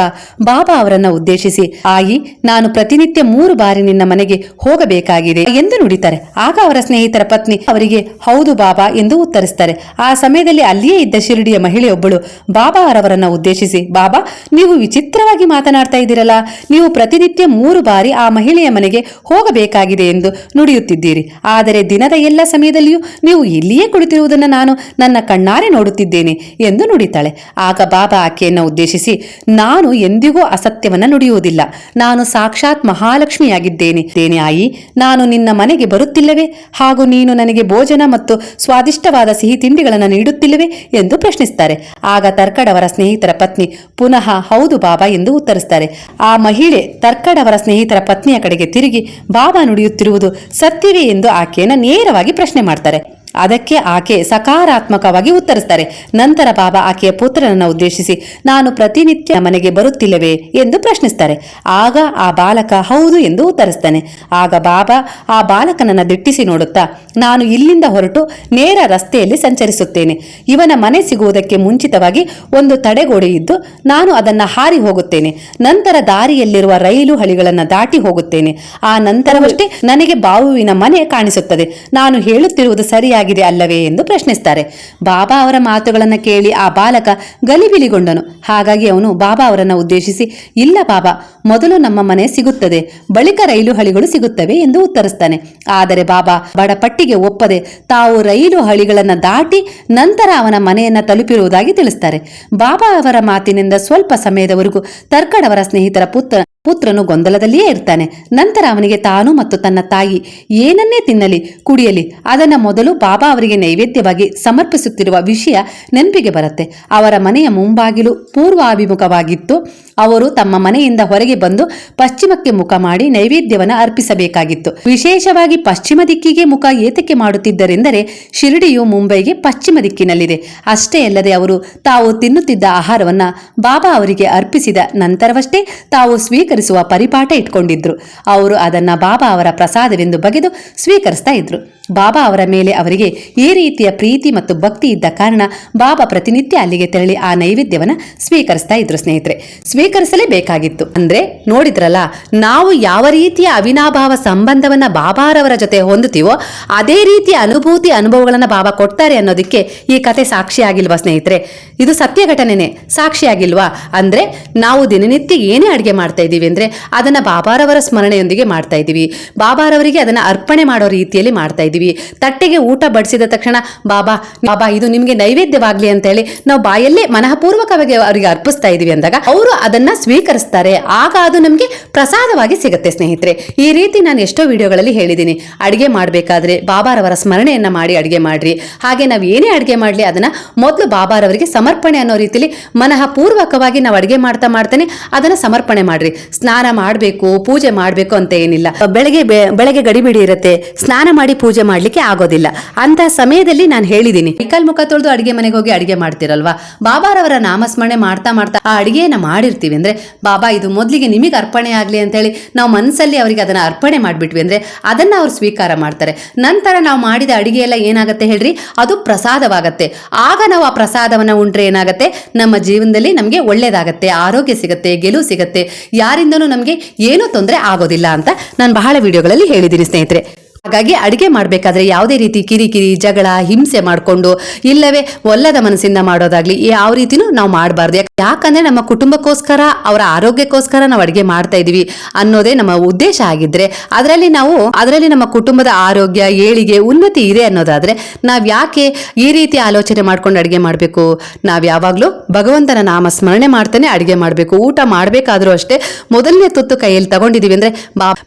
A: ಬಾಬಾ ಅವರನ್ನ ಉದ್ದೇಶಿಸಿ, ಆಯಿ, ನಾನು ಪ್ರತಿನಿತ್ಯ ಮೂರು ಬಾರಿ ನಿನ್ನ ಮನೆಗೆ ಹೋಗಬೇಕಾಗಿದೆ ಎಂದು ನುಡಿತಾರೆ. ಆಗ ಅವರ ಸ್ನೇಹಿತರ ಪತ್ನಿ, ಅವರಿಗೆ ಹೌದು ಬಾಬಾ ಎಂದು ಉತ್ತರಿಸ್ತಾರೆ ಆ ಸಮಯದಲ್ಲಿ ಅಲ್ಲಿಯೇ ಇದ್ದ ಶಿರಡಿಯ ಮಹಿಳೆಯೊಬ್ಬಳು ಬಾಬಾ ಅವರವರನ್ನ ಉದ್ದೇಶಿಸಿ, ಬಾಬಾ, ನೀವು ವಿಚಿತ್ರವಾಗಿ ಮಾತನಾಡ್ತಾ ಇದ್ದೀರಲ್ಲ. ನೀವು ಪ್ರತಿನಿತ್ಯ ಮೂರು ಬಾರಿ ಆ ಮಹಿಳೆಯ ಮನೆಗೆ ಹೋಗಬೇಕಾಗಿದೆ ಎಂದು ನುಡಿಯುತ್ತಿದ್ದೀರಿ. ಆದರೆ ದಿನದ ಎಲ್ಲ ಸಮಯದಲ್ಲಿಯೂ ನೀವು ಇಲ್ಲಿಯೇ ಕುಳಿತಿರುವುದನ್ನು ನಾನು ನನ್ನ ಕಣ್ಣಾರೆ ನೋಡುತ್ತಿದ್ದೇನೆ ಎಂದು ನುಡಿತಾಳೆ. ಆಗ ಬಾಬಾ ಆಕೆಯನ್ನು ಉದ್ದೇಶಿಸಿ, ನಾನು ಎಂದಿಗೂ ಅಸತ್ಯವನ್ನು ನುಡಿಯುವುದಿಲ್ಲ. ನಾನು ಸಾಕ್ಷಾತ್ ಮಹಾಲಕ್ಷ್ಮಿಯಾಗಿದ್ದೇನೆ. ದೇನೆ ಆಯಿ, ನಾನು ನಿನ್ನ ಮನೆಗೆ ಬರುತ್ತಿಲ್ಲವೇ? ಹಾಗೂ ನೀನು ನನಗೆ ಭೋಜನ ಮತ್ತು ಸ್ವಾದಿಷ್ಟವಾದ ಸಿಹಿ ತಿಂಡಿಗಳನ್ನು ನೀಡುತ್ತಿಲ್ಲವೇ? ಎಂದು ಪ್ರಶ್ನಿಸ್ತಾರೆ. ಆಗ ತರ್ಕಡವರ ಸ್ನೇಹಿತರ ಪತ್ನಿ, ಪುನಃ ಹೌದು ಬಾಬಾ ಎಂದು ಉತ್ತರಿಸ್ತಾರೆ. ಆ ಮಹಿಳೆ ತರ್ಕಡವರ ಸ್ನೇಹಿತರ ಪತ್ನಿಯ ಕಡೆಗೆ ತಿರುಗಿ, ಬಾಬಾ ನುಡಿಯುತ್ತಿರುವುದು ಸತ್ಯವೇ ಎಂದು ಆಕೆಯನ್ನು ನೇರವಾಗಿ ಪ್ರಶ್ನೆ ಮಾಡ್ತಾರೆ. ಅದಕ್ಕೆ ಆಕೆ ಸಕಾರಾತ್ಮಕವಾಗಿ ಉತ್ತರಿಸ್ತಾರೆ. ನಂತರ ಬಾಬಾ ಆಕೆಯ ಪುತ್ರನನ್ನು ಉದ್ದೇಶಿಸಿ, ನಾನು ಪ್ರತಿನಿತ್ಯ ಮನೆಗೆ ಬರುತ್ತಿಲ್ಲವೇ? ಎಂದು ಪ್ರಶ್ನಿಸ್ತಾರೆ. ಆಗ ಆ ಬಾಲಕ, ಹೌದು, ಎಂದು ಉತ್ತರಿಸ್ತಾನೆ. ಆಗ ಬಾಬಾ ಆ ಬಾಲಕನನ್ನು ದಿಟ್ಟಿಸಿ ನೋಡುತ್ತಾ, ನಾನು ಇಲ್ಲಿಂದ ಹೊರಟು ನೇರ ರಸ್ತೆಯಲ್ಲಿ ಸಂಚರಿಸುತ್ತೇನೆ. ಇವನ ಮನೆ ಸಿಗುವುದಕ್ಕೆ ಮುಂಚಿತವಾಗಿ ಒಂದು ತಡೆಗೋಡೆ ಇದ್ದು, ನಾನು ಅದನ್ನು ಹಾರಿ ಹೋಗುತ್ತೇನೆ. ನಂತರ ದಾರಿಯಲ್ಲಿರುವ ರೈಲು ಹಳಿಗಳನ್ನು ದಾಟಿ ಹೋಗುತ್ತೇನೆ. ಆ ನಂತರವಷ್ಟೇ ನನಗೆ ಬಾವುವಿನ ಮನೆ ಕಾಣಿಸುತ್ತದೆ. ನಾನು ಹೇಳುತ್ತಿರುವುದು ಸರಿಯಾಗಿದೆ ಅಲ್ಲವೇ ಎಂದು ಪ್ರಶ್ನಿಸ್ತಾರೆ. ಬಾಬಾ ಅವರ ಮಾತುಗಳನ್ನು ಕೇಳಿ ಆ ಬಾಲಕ ಗಲಿಬಿಲಿಗೊಂಡನು. ಹಾಗಾಗಿ ಅವನು ಬಾಬಾ ಅವರನ್ನು ಉದ್ದೇಶಿಸಿ, ಇಲ್ಲ ಬಾಬಾ, ಮೊದಲು ನಮ್ಮ ಮನೆ ಸಿಗುತ್ತದೆ, ಬಳಿಕ ರೈಲು ಹಳಿಗಳು ಸಿಗುತ್ತವೆ ಎಂದು ಉತ್ತರಿಸ್ತಾನೆ. ಆದರೆ ಬಾಬಾ ಬಡಪಟ್ಟಿಗೆ ಒಪ್ಪದೆ ತಾವು ರೈಲು ಹಳಿಗಳನ್ನು ದಾಟಿ ನಂತರ ಅವನ ಮನೆಯನ್ನ ತಲುಪಿರುವುದಾಗಿ ತಿಳಿಸ್ತಾರೆ. ಬಾಬಾ ಅವರ ಮಾತಿನಿಂದ ಸ್ವಲ್ಪ ಸಮಯದವರೆಗೂ ತರ್ಕಡವರ ಸ್ನೇಹಿತರ ಪುತ್ರ ಪುತ್ರನು ಗೊಂದಲದಲ್ಲಿಯೇ ಇರ್ತಾನೆ. ನಂತರ ಅವನಿಗೆ ತಾನು ಮತ್ತು ತನ್ನ ತಾಯಿ, ಏನನ್ನೇ ತಿನ್ನಲಿ, ಕುಡಿಯಲಿ, ಅದನ್ನ ಮೊದಲು ಬಾಬಾ ಅವರಿಗೆ ನೈವೇದ್ಯವಾಗಿ ಸಮರ್ಪಿಸುತ್ತಿರುವ ವಿಷಯ ನೆನಪಿಗೆ ಬರುತ್ತೆ. ಅವರ ಮನೆಯ ಮುಂಬಾಗಿಲು ಪೂರ್ವಾಭಿಮುಖವಾಗಿತ್ತು. ಅವರು ತಮ್ಮ ಮನೆಯಿಂದ ಹೊರಗೆ ಬಂದು ಪಶ್ಚಿಮಕ್ಕೆ ಮುಖ ಮಾಡಿ ನೈವೇದ್ಯವನ್ನು ಅರ್ಪಿಸಬೇಕಾಗಿತ್ತು. ವಿಶೇಷವಾಗಿ ಪಶ್ಚಿಮ ದಿಕ್ಕಿಗೆ ಮುಖ ಏತಕ್ಕೆ ಮಾಡುತ್ತಿದ್ದರೆಂದರೆ ಶಿರಡಿಯು ಮುಂಬೈಗೆ ಪಶ್ಚಿಮ ದಿಕ್ಕಿನಲ್ಲಿದೆ. ಅಷ್ಟೇ ಅಲ್ಲದೆ ಅವರು ತಾವು ತಿನ್ನುತ್ತಿದ್ದ ಆಹಾರವನ್ನ ಬಾಬಾ ಅವರಿಗೆ ಅರ್ಪಿಸಿದ ನಂತರವಷ್ಟೇ ತಾವು ಸ್ವೀಕರಿಸುವ ಪರಿಪಾಠ ಇಟ್ಕೊಂಡಿದ್ರು. ಅವರು ಅದನ್ನ ಬಾಬಾ ಅವರ ಪ್ರಸಾದವೆಂದು ಬಗೆದು ಸ್ವೀಕರಿಸ್ತಾ ಇದ್ರು. ಬಾಬಾ ಅವರ ಮೇಲೆ ಅವರಿಗೆ ಈ ರೀತಿಯ ಪ್ರೀತಿ ಮತ್ತು ಭಕ್ತಿ ಇದ್ದ ಕಾರಣ ಬಾಬಾ ಪ್ರತಿನಿತ್ಯ ಅಲ್ಲಿಗೆ ತೆರಳಿ ಆ ನೈವೇದ್ಯವನ್ನು ಸ್ವೀಕರಿಸ್ತಾ ಇದ್ರು ಸ್ನೇಹಿತರೆ. ಸ್ವೀಕರಿಸಲೇಬೇಕಾಗಿತ್ತು. ಅಂದ್ರೆ ನೋಡಿದ್ರಲ್ಲ, ನಾವು ಯಾವ ರೀತಿಯ ಅವಿನಾಭಾವ ಸಂಬಂಧವನ್ನ ಬಾಬಾರವರ ಜೊತೆ ಹೊಂದುತ್ತೀವೋ, ಅದೇ ರೀತಿಯ ಅನುಭೂತಿ ಅನುಭವಗಳನ್ನ ಬಾಬಾ ಕೊಡ್ತಾರೆ ಅನ್ನೋದಕ್ಕೆ ಈ ಕತೆ ಸಾಕ್ಷಿಯಾಗಿಲ್ವಾ ಸ್ನೇಹಿತರೆ? ಇದು ಸತ್ಯ ಘಟನೆನೇ. ಸಾಕ್ಷಿಯಾಗಿಲ್ವಾ ಅಂದ್ರೆ ನಾವು ದಿನನಿತ್ಯ ಏನೇ ಅಡುಗೆ ಮಾಡ್ತಾ ಇದ್ದೀವಿ ಅಂದ್ರೆ ಅದನ್ನ ಬಾಬಾರವರ ಸ್ಮರಣೆಯೊಂದಿಗೆ ಮಾಡ್ತಾ ಇದ್ದೀವಿ. ಬಾಬಾರವರಿಗೆ ಅದನ್ನ ಅರ್ಪಣೆ ಮಾಡೋ ರೀತಿಯಲ್ಲಿ ಮಾಡ್ತಾ ಇದ್ದೀವಿ. ತಟ್ಟೆಗೆ ಊಟ ಬಡಿಸಿದ ತಕ್ಷಣ, ಬಾಬಾ ಬಾಬಾ, ಇದು ನಿಮಗೆ ನೈವೇದ್ಯವಾಗಲಿ ಅಂತ ಹೇಳಿ ನಾವು ಬಾಯಲ್ಲೇ ಮನಃಪೂರ್ವಕವಾಗಿ ಅವರಿಗೆ ಅರ್ಪಿಸ್ತಾ ಇದೀವಿ ಅಂದಾಗ ಅವರು ಅದನ್ನ ಸ್ವೀಕರಿಸ್ತಾರೆ. ಆಗ ಅದು ನಮಗೆ ಪ್ರಸಾದವಾಗಿ ಸಿಗುತ್ತೆ ಸ್ನೇಹಿತರೆ. ಈ ರೀತಿ ನಾನು ಎಷ್ಟೋ ವಿಡಿಯೋಗಳಲ್ಲಿ ಹೇಳಿದ್ದೀನಿ. ಅಡುಗೆ ಮಾಡಬೇಕಾದ್ರೆ ಬಾಬಾರವರ ಸ್ಮರಣೆಯನ್ನ ಮಾಡಿ ಅಡುಗೆ ಮಾಡ್ರಿ. ಹಾಗೆ ನಾವು ಏನೇ ಅಡುಗೆ ಮಾಡಲಿ ಅದನ್ನ ಮೊದಲು ಬಾಬಾರವರಿಗೆ ಸಮರ್ಪಣೆ ಅನ್ನೋ ರೀತಿಯಲ್ಲಿ ಮನಃಪೂರ್ವಕವಾಗಿ ನಾವು ಅಡುಗೆ ಮಾಡ್ತಾ ಮಾಡ್ತಾನೆ ಅದನ್ನ ಸಮರ್ಪಣೆ ಮಾಡ್ರಿ. ಸ್ನಾನ ಮಾಡಬೇಕು, ಪೂಜೆ ಮಾಡಬೇಕು ಅಂತ ಏನಿಲ್ಲ. ಬೆಳಗ್ಗೆ ಬೆಳಗ್ಗೆ ಗಡಿಬಿಡಿ ಇರುತ್ತೆ. ಸ್ನಾನ ಮಾಡಿ ಪೂಜೆ ಮಾಡ್ಲಿಕ್ಕೆ ಆಗೋದಿಲ್ಲ. ಅಂತ ಸಮಯದಲ್ಲಿ ನಾನು ಹೇಳಿದ್ದೀನಿ ಕೈಕಾಲ್ ಮುಖ ತೊಳೆದು ಅಡಿಗೆ ಮನೆಗೆ ಹೋಗಿ ಅಡಿಗೆ ಮಾಡ್ತಿರಲ್ವಾ? ಬಾಬಾರವರ ನಾಮಸ್ಮರಣೆ ಮಾಡ್ತಾ ಮಾಡ್ತಾ ಆ ಅಡಿಗೆಯನ್ನ ಮಾಡಿರ್ತೀವಿ ಅಂದ್ರೆ, ಬಾಬಾ, ಇದು ಮೊದಲಿಗೆ ನಿಮಗೆ ಅರ್ಪಣೆ ಆಗಲಿ ಅಂತ ಹೇಳಿ ನಾವು ಮನಸ್ಸಲ್ಲಿ ಅವರಿಗೆ ಅದನ್ನ ಅರ್ಪಣೆ ಮಾಡಿಬಿಟ್ವಿ ಅಂದ್ರೆ ಅದನ್ನ ಅವ್ರು ಸ್ವೀಕಾರ ಮಾಡ್ತಾರೆ. ನಂತರ ನಾವು ಮಾಡಿದ ಅಡಿಗೆ ಎಲ್ಲ ಏನಾಗುತ್ತೆ ಹೇಳ್ರಿ? ಅದು ಪ್ರಸಾದವಾಗತ್ತೆ. ಆಗ ನಾವು ಆ ಪ್ರಸಾದವನ್ನ ಉಂಡ್ರೆ ಏನಾಗುತ್ತೆ? ನಮ್ಮ ಜೀವನದಲ್ಲಿ ನಮಗೆ ಒಳ್ಳೇದಾಗತ್ತೆ. ಆರೋಗ್ಯ ಸಿಗತ್ತೆ, ಗೆಲುವು ಸಿಗತ್ತೆ. ಯಾರಿಂದನೂ ನಮಗೆ ಏನೂ ತೊಂದರೆ ಆಗೋದಿಲ್ಲ ಅಂತ ನಾನು ಬಹಳ ವಿಡಿಯೋಗಳಲ್ಲಿ ಹೇಳಿದ್ದೀನಿ ಸ್ನೇಹಿತರೆ. ಹಾಗಾಗಿ ಅಡುಗೆ ಮಾಡಬೇಕಾದ್ರೆ ಯಾವುದೇ ರೀತಿ ಕಿರಿಕಿರಿ ಜಗಳ, ಹಿಂಸೆ ಮಾಡಿಕೊಂಡು ಇಲ್ಲವೇ ಒಲ್ಲದ ಮನಸ್ಸಿಂದ ಮಾಡೋದಾಗ್ಲಿ ಯಾವ ರೀತಿನೂ ನಾವು ಮಾಡಬಾರ್ದು. ಯಾಕಂದ್ರೆ ನಮ್ಮ ಕುಟುಂಬಕ್ಕೋಸ್ಕರ, ಅವರ ಆರೋಗ್ಯಕ್ಕೋಸ್ಕರ ನಾವು ಅಡುಗೆ ಮಾಡ್ತಾ ಇದೀವಿ ಅನ್ನೋದೇ ನಮ್ಮ ಉದ್ದೇಶ ಆಗಿದ್ರೆ ಅದರಲ್ಲಿ ನಾವು, ಅದರಲ್ಲಿ ನಮ್ಮ ಕುಟುಂಬದ ಆರೋಗ್ಯ, ಏಳಿಗೆ ಉನ್ನತಿ ಇದೆ ಅನ್ನೋದಾದ್ರೆ ನಾವು ಯಾಕೆ ಈ ರೀತಿ ಆಲೋಚನೆ ಮಾಡ್ಕೊಂಡು ಅಡುಗೆ ಮಾಡಬೇಕು? ನಾವ್ ಯಾವಾಗ್ಲೂ ಭಗವಂತನ ನಾಮ ಸ್ಮರಣೆ ಮಾಡ್ತಾನೆ ಅಡುಗೆ ಮಾಡಬೇಕು. ಊಟ ಮಾಡಬೇಕಾದ್ರೂ ಅಷ್ಟೇ ಮೊದಲನೇ ತುತ್ತು ಕೈಯಲ್ಲಿ ತಗೊಂಡಿದೀವಿ ಅಂದ್ರೆ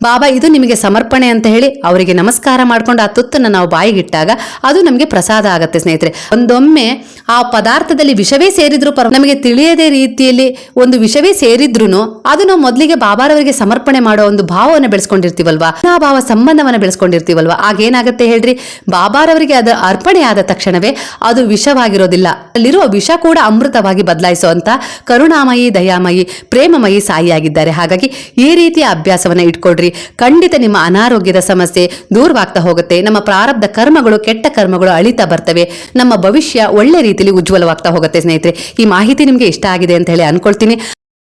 A: ಬಾಬಾ, ಇದು ನಿಮಗೆ ಸಮರ್ಪಣೆ ಅಂತ ಹೇಳಿ ಅವರಿಗೆ ನಮಸ್ಕಾರ ಮಾಡ್ಕೊಂಡು ಆ ತುತ್ತನ್ನ ನಾವು ಬಾಯಿಗಿಟ್ಟಾಗ ಅದು ನಮಗೆ ಪ್ರಸಾದ ಆಗುತ್ತೆ ಸ್ನೇಹಿತರೆ. ಒಂದೊಮ್ಮೆ ಆ ಪದಾರ್ಥದಲ್ಲಿ ವಿಷವೇ ಸೇರಿದ್ರು ಪರ ನಮಗೆ ತಿಳಿಯದೇ ರೀತಿಯಲ್ಲಿ ಒಂದು ವಿಷವೇ ಸೇರಿದ್ರು ಅದು ನಾವು ಮೊದಲಿಗೆ ಬಾಬಾರವರಿಗೆ ಸಮರ್ಪಣೆ ಮಾಡೋ ಒಂದು ಭಾವವನ್ನು ಬೆಳೆಸ್ಕೊಂಡಿರ್ತೀವಲ್ವಾ? ಆ ಭಾವ ಸಂಬಂಧವನ್ನು ಬೆಳೆಸ್ಕೊಂಡಿರ್ತೀವಲ್ವಾ? ಆಗೇನಾಗುತ್ತೆ ಹೇಳ್ರಿ? ಬಾಬಾರವರಿಗೆ ಅದು ಅರ್ಪಣೆ ಆದ ತಕ್ಷಣವೇ ಅದು ವಿಷವಾಗಿರೋದಿಲ್ಲ. ಅಲ್ಲಿರುವ ವಿಷ ಕೂಡ ಅಮೃತವಾಗಿ ಬದಲಾಯಿಸುವಂತ ಕರುಣಾಮಯಿ, ದಯಾಮಯಿ, ಪ್ರೇಮಮಯಿ ಸಾಯಿಯಾಗಿದ್ದಾರೆ. ಹಾಗಾಗಿ ಈ ರೀತಿಯ ಅಭ್ಯಾಸವನ್ನ ಇಟ್ಕೊಳ್ರಿ. ಖಂಡಿತ ನಿಮ್ಮ ಅನಾರೋಗ್ಯದ ಸಮಸ್ಯೆ ದೂರವಾಗ್ತಾ ಹೋಗುತ್ತೆ. ನಮ್ಮ ಪ್ರಾರಬ್ಧ ಕರ್ಮಗಳು, ಕೆಟ್ಟ ಕರ್ಮಗಳು ಅಳಿತಾ ಬರ್ತವೆ. ನಮ್ಮ ಭವಿಷ್ಯ ಒಳ್ಳೆ ರೀತಿಯಲ್ಲಿ ಉಜ್ವಲವಾಗ್ತಾ ಹೋಗುತ್ತೆ ಸ್ನೇಹಿತರೆ. ಈ ಮಾಹಿತಿ ನಿಮಗೆ ಇಷ್ಟ ಆಗಿದೆ ಅಂತ ಹೇಳಿ ಅನ್ಕೊಳ್ತೀನಿ.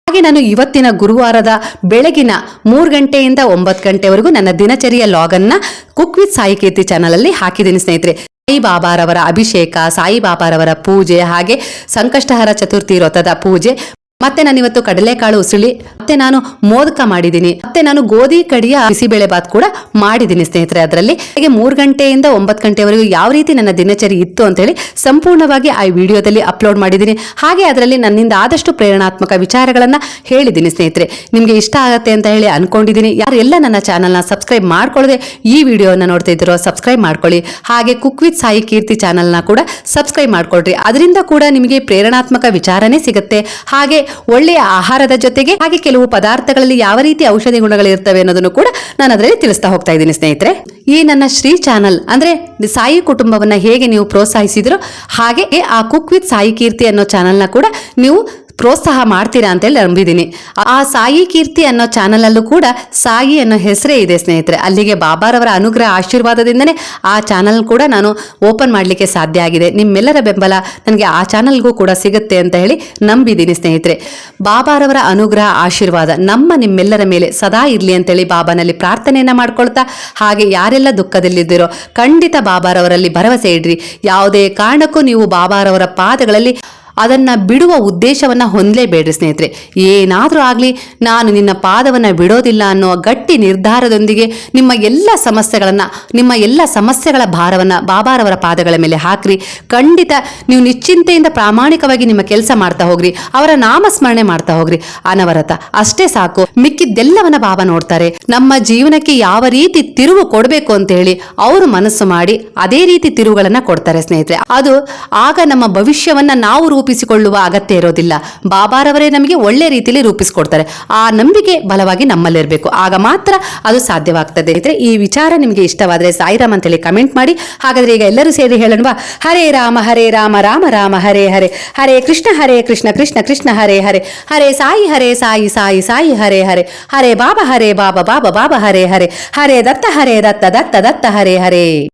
A: ಹಾಗೆ ನಾನು ಇವತ್ತಿನ ಗುರುವಾರದ ಬೆಳಗಿನ ಮೂರು ಗಂಟೆಯಿಂದ ಒಂಬತ್ತು ಗಂಟೆವರೆಗೂ ನನ್ನ ದಿನಚರಿಯ ಲಾಗನ್ನ cook with Sai Keerthi channel ಅಲ್ಲಿ ಹಾಕಿದ್ದೀನಿ ಸ್ನೇಹಿತರೆ. ಸಾಯಿಬಾಬಾರವರ ಅಭಿಷೇಕ, ಸಾಯಿ ಬಾಬಾರವರ ಪೂಜೆ ಹಾಗೆ ಸಂಕಷ್ಟಹರ ಚತುರ್ಥಿ ವ್ರತದ ಪೂಜೆ ಮತ್ತೆ ನಾನು ಇವತ್ತು ಕಡಲೆಕಾಳು ಉಸುಳಿ, ಮತ್ತೆ ನಾನು ಮೋದಕ ಮಾಡಿದ್ದೀನಿ. ಮತ್ತೆ ನಾನು ಗೋಧಿ, ಕಡಿಯ ಬಿಸಿಬೇಳೆ ಬಾತ್ ಕೂಡ ಮಾಡಿದ್ದೀನಿ ಸ್ನೇಹಿತರೆ ಅದರಲ್ಲಿ. ಹಾಗೆ ಮೂರು ಗಂಟೆಯಿಂದ ಒಂಬತ್ತು ಗಂಟೆವರೆಗೂ ಯಾವ ರೀತಿ ನನ್ನ ದಿನಚರಿ ಇತ್ತು ಅಂತ ಹೇಳಿ ಸಂಪೂರ್ಣವಾಗಿ ಆ ವಿಡಿಯೋದಲ್ಲಿ ಅಪ್ಲೋಡ್ ಮಾಡಿದ್ದೀನಿ. ಹಾಗೆ ಅದರಲ್ಲಿ ನನ್ನಿಂದ ಆದಷ್ಟು ಪ್ರೇರಣಾತ್ಮಕ ವಿಚಾರಗಳನ್ನು ಹೇಳಿದ್ದೀನಿ ಸ್ನೇಹಿತರೆ. ನಿಮಗೆ ಇಷ್ಟ ಆಗುತ್ತೆ ಅಂತ ಹೇಳಿ ಅನ್ಕೊಂಡಿದ್ದೀನಿ. ಯಾರೆಲ್ಲ ನನ್ನ ಚಾನಲ್ನ ಸಬ್ಸ್ಕ್ರೈಬ್ ಮಾಡ್ಕೊಳ್ಳದೆ ಈ ವಿಡಿಯೋನ ನೋಡ್ತಾ ಇದ್ದೀರೋ ಸಬ್ಸ್ಕ್ರೈಬ್ ಮಾಡ್ಕೊಳ್ಳಿ. ಹಾಗೆ ಕುಕ್ ವಿತ್ ಸಾಯಿ ಕೀರ್ತಿ ಚಾನಲ್ನ ಕೂಡ ಸಬ್ಸ್ಕ್ರೈಬ್ ಮಾಡ್ಕೊಳ್ರಿ. ಅದರಿಂದ ಕೂಡ ನಿಮಗೆ ಪ್ರೇರಣಾತ್ಮಕ ವಿಚಾರನೇ ಸಿಗುತ್ತೆ. ಹಾಗೆ ಒಳ್ಳೆಯ ಆಹಾರದ ಜೊತೆಗೆ ಹಾಗೆ ಕೆಲವು ಪದಾರ್ಥಗಳಲ್ಲಿ ಯಾವ ರೀತಿ ಔಷಧಿ ಗುಣಗಳಿರ್ತವೆ ಅನ್ನೋದನ್ನು ಕೂಡ ನಾನು ಅದರಲ್ಲಿ ತಿಳಿಸ್ತಾ ಹೋಗ್ತಾ ಇದ್ದೀನಿ ಸ್ನೇಹಿತರೆ. ಈ ನನ್ನ ಶ್ರೀ ಚಾನಲ್ ಅಂದ್ರೆ ಸಾಯಿ ಕುಟುಂಬವನ್ನ ಹೇಗೆ ನೀವು ಪ್ರೋತ್ಸಾಹಿಸಿದ್ರು ಹಾಗೆ ಆ ಕುಕ್ ವಿತ್ ಸಾಯಿ ಕೀರ್ತಿ ಅನ್ನೋ ಚಾನಲ್ನ ಕೂಡ ನೀವು ಪ್ರೋತ್ಸಾಹ ಮಾಡ್ತೀರಾ ಅಂತೇಳಿ ನಂಬಿದ್ದೀನಿ. ಆ ಸಾಯಿ ಕೀರ್ತಿ ಅನ್ನೋ ಚಾನಲಲ್ಲೂ ಕೂಡ ಸಾಯಿ ಅನ್ನೋ ಹೆಸರೇ ಇದೆ ಸ್ನೇಹಿತರೆ. ಅಲ್ಲಿಗೆ ಬಾಬಾರವರ ಅನುಗ್ರಹ ಆಶೀರ್ವಾದದಿಂದನೇ ಆ ಚಾನಲ್ ಕೂಡ ನಾನು ಓಪನ್ ಮಾಡಲಿಕ್ಕೆ ಸಾಧ್ಯ ಆಗಿದೆ. ನಿಮ್ಮೆಲ್ಲರ ಬೆಂಬಲ ನನಗೆ ಆ ಚಾನಲ್ಗೂ ಕೂಡ ಸಿಗುತ್ತೆ ಅಂತ ಹೇಳಿ ನಂಬಿದ್ದೀನಿ ಸ್ನೇಹಿತರೆ. ಬಾಬಾರವರ ಅನುಗ್ರಹ ಆಶೀರ್ವಾದ ನಮ್ಮ ನಿಮ್ಮೆಲ್ಲರ ಮೇಲೆ ಸದಾ ಇರಲಿ ಅಂತೇಳಿ ಬಾಬಾನಲ್ಲಿ ಪ್ರಾರ್ಥನೆಯನ್ನು ಮಾಡ್ಕೊಳ್ತಾ, ಹಾಗೆ ಯಾರೆಲ್ಲ ದುಃಖದಲ್ಲಿದ್ದೀರೋ ಖಂಡಿತ ಬಾಬಾರವರಲ್ಲಿ ಭರವಸೆ ಇಡ್ರಿ. ಯಾವುದೇ ಕಾರಣಕ್ಕೂ ನೀವು ಬಾಬಾರವರ ಪಾದಗಳಲ್ಲಿ ಅದನ್ನ ಬಿಡುವ ಉದ್ದೇಶವನ್ನ ಹೊಂದಲೇಬೇಡ್ರಿ ಸ್ನೇಹಿತರೆ. ಏನಾದರೂ ಆಗಲಿ, ನಾನು ನಿನ್ನ ಪಾದವನ್ನ ಬಿಡೋದಿಲ್ಲ ಅನ್ನೋ ಗಟ್ಟಿ ನಿರ್ಧಾರದೊಂದಿಗೆ ನಿಮ್ಮ ಎಲ್ಲ ಸಮಸ್ಯೆಗಳನ್ನ, ನಿಮ್ಮ ಎಲ್ಲ ಸಮಸ್ಯೆಗಳ ಭಾರವನ್ನ ಬಾಬಾರವರ ಪಾದಗಳ ಮೇಲೆ ಹಾಕ್ರಿ. ಖಂಡಿತ ನೀವು ನಿಶ್ಚಿಂತೆಯಿಂದ ಪ್ರಾಮಾಣಿಕವಾಗಿ ನಿಮ್ಮ ಕೆಲಸ ಮಾಡ್ತಾ ಹೋಗ್ರಿ. ಅವರ ನಾಮಸ್ಮರಣೆ ಮಾಡ್ತಾ ಹೋಗ್ರಿ. ಅನವರತ, ಅಷ್ಟೇ ಸಾಕು. ಮಿಕ್ಕಿದ್ದೆಲ್ಲವನ್ನ ಬಾಬಾ ನೋಡ್ತಾರೆ. ನಮ್ಮ ಜೀವನಕ್ಕೆ ಯಾವ ರೀತಿ ತಿರುವು ಕೊಡಬೇಕು ಅಂತ ಹೇಳಿ ಅವರು ಮನಸ್ಸು ಮಾಡಿ ಅದೇ ರೀತಿ ತಿರುವುಗಳನ್ನ ಕೊಡ್ತಾರೆ ಸ್ನೇಹಿತರೆ. ಅದು ಆಗ ನಮ್ಮ ಭವಿಷ್ಯವನ್ನ ನಾವು ರೂಪಿಸಿಕೊಳ್ಳುವ ಅಗತ್ಯ ಇರೋದಿಲ್ಲ. ಬಾಬಾರವರೇ ನಮಗೆ ಒಳ್ಳೆ ರೀತಿಯಲ್ಲಿ ರೂಪಿಸಿಕೊಡ್ತಾರೆ. ಆ ನಂಬಿಕೆ ಬಲವಾಗಿ ನಮ್ಮಲ್ಲಿರಬೇಕು. ಆಗ ಮಾತ್ರ ಅದು ಸಾಧ್ಯವಾಗ್ತದೆ. ಇದ್ರೆ ಈ ವಿಚಾರ ನಿಮಗೆ ಇಷ್ಟವಾದರೆ ಸಾಯಿರಾಮ್ ಅಂತೇಳಿ ಕಮೆಂಟ್ ಮಾಡಿ. ಹಾಗಾದರೆ ಈಗ ಎಲ್ಲರೂ ಸೇರಿ ಹೇಳೋಣವಾ? ಹರೇ ರಾಮ ಹರೇ ರಾಮ ರಾಮ ರಾಮ, ಹರೇ ಹರೇ. ಹರೇ ಕೃಷ್ಣ ಹರೇ ಕೃಷ್ಣ ಕೃಷ್ಣ ಕೃಷ್ಣ, ಹರೇ ಹರೇ. ಹರೇ ಸಾಯಿ ಹರೇ ಸಾಯಿ ಸಾಯಿ ಸಾಯಿ, ಹರೇ ಹರೇ. ಹರೇ ಬಾಬಾ ಹರೇ ಬಾಬಾ ಬಾಬಾ ಬಾಬಾ, ಹರೇ ಹರೇ. ಹರೇ ದತ್ತ ಹರೇ ದತ್ತ ದತ್ತ ದತ್ತ, ಹರೇ ಹರೇ.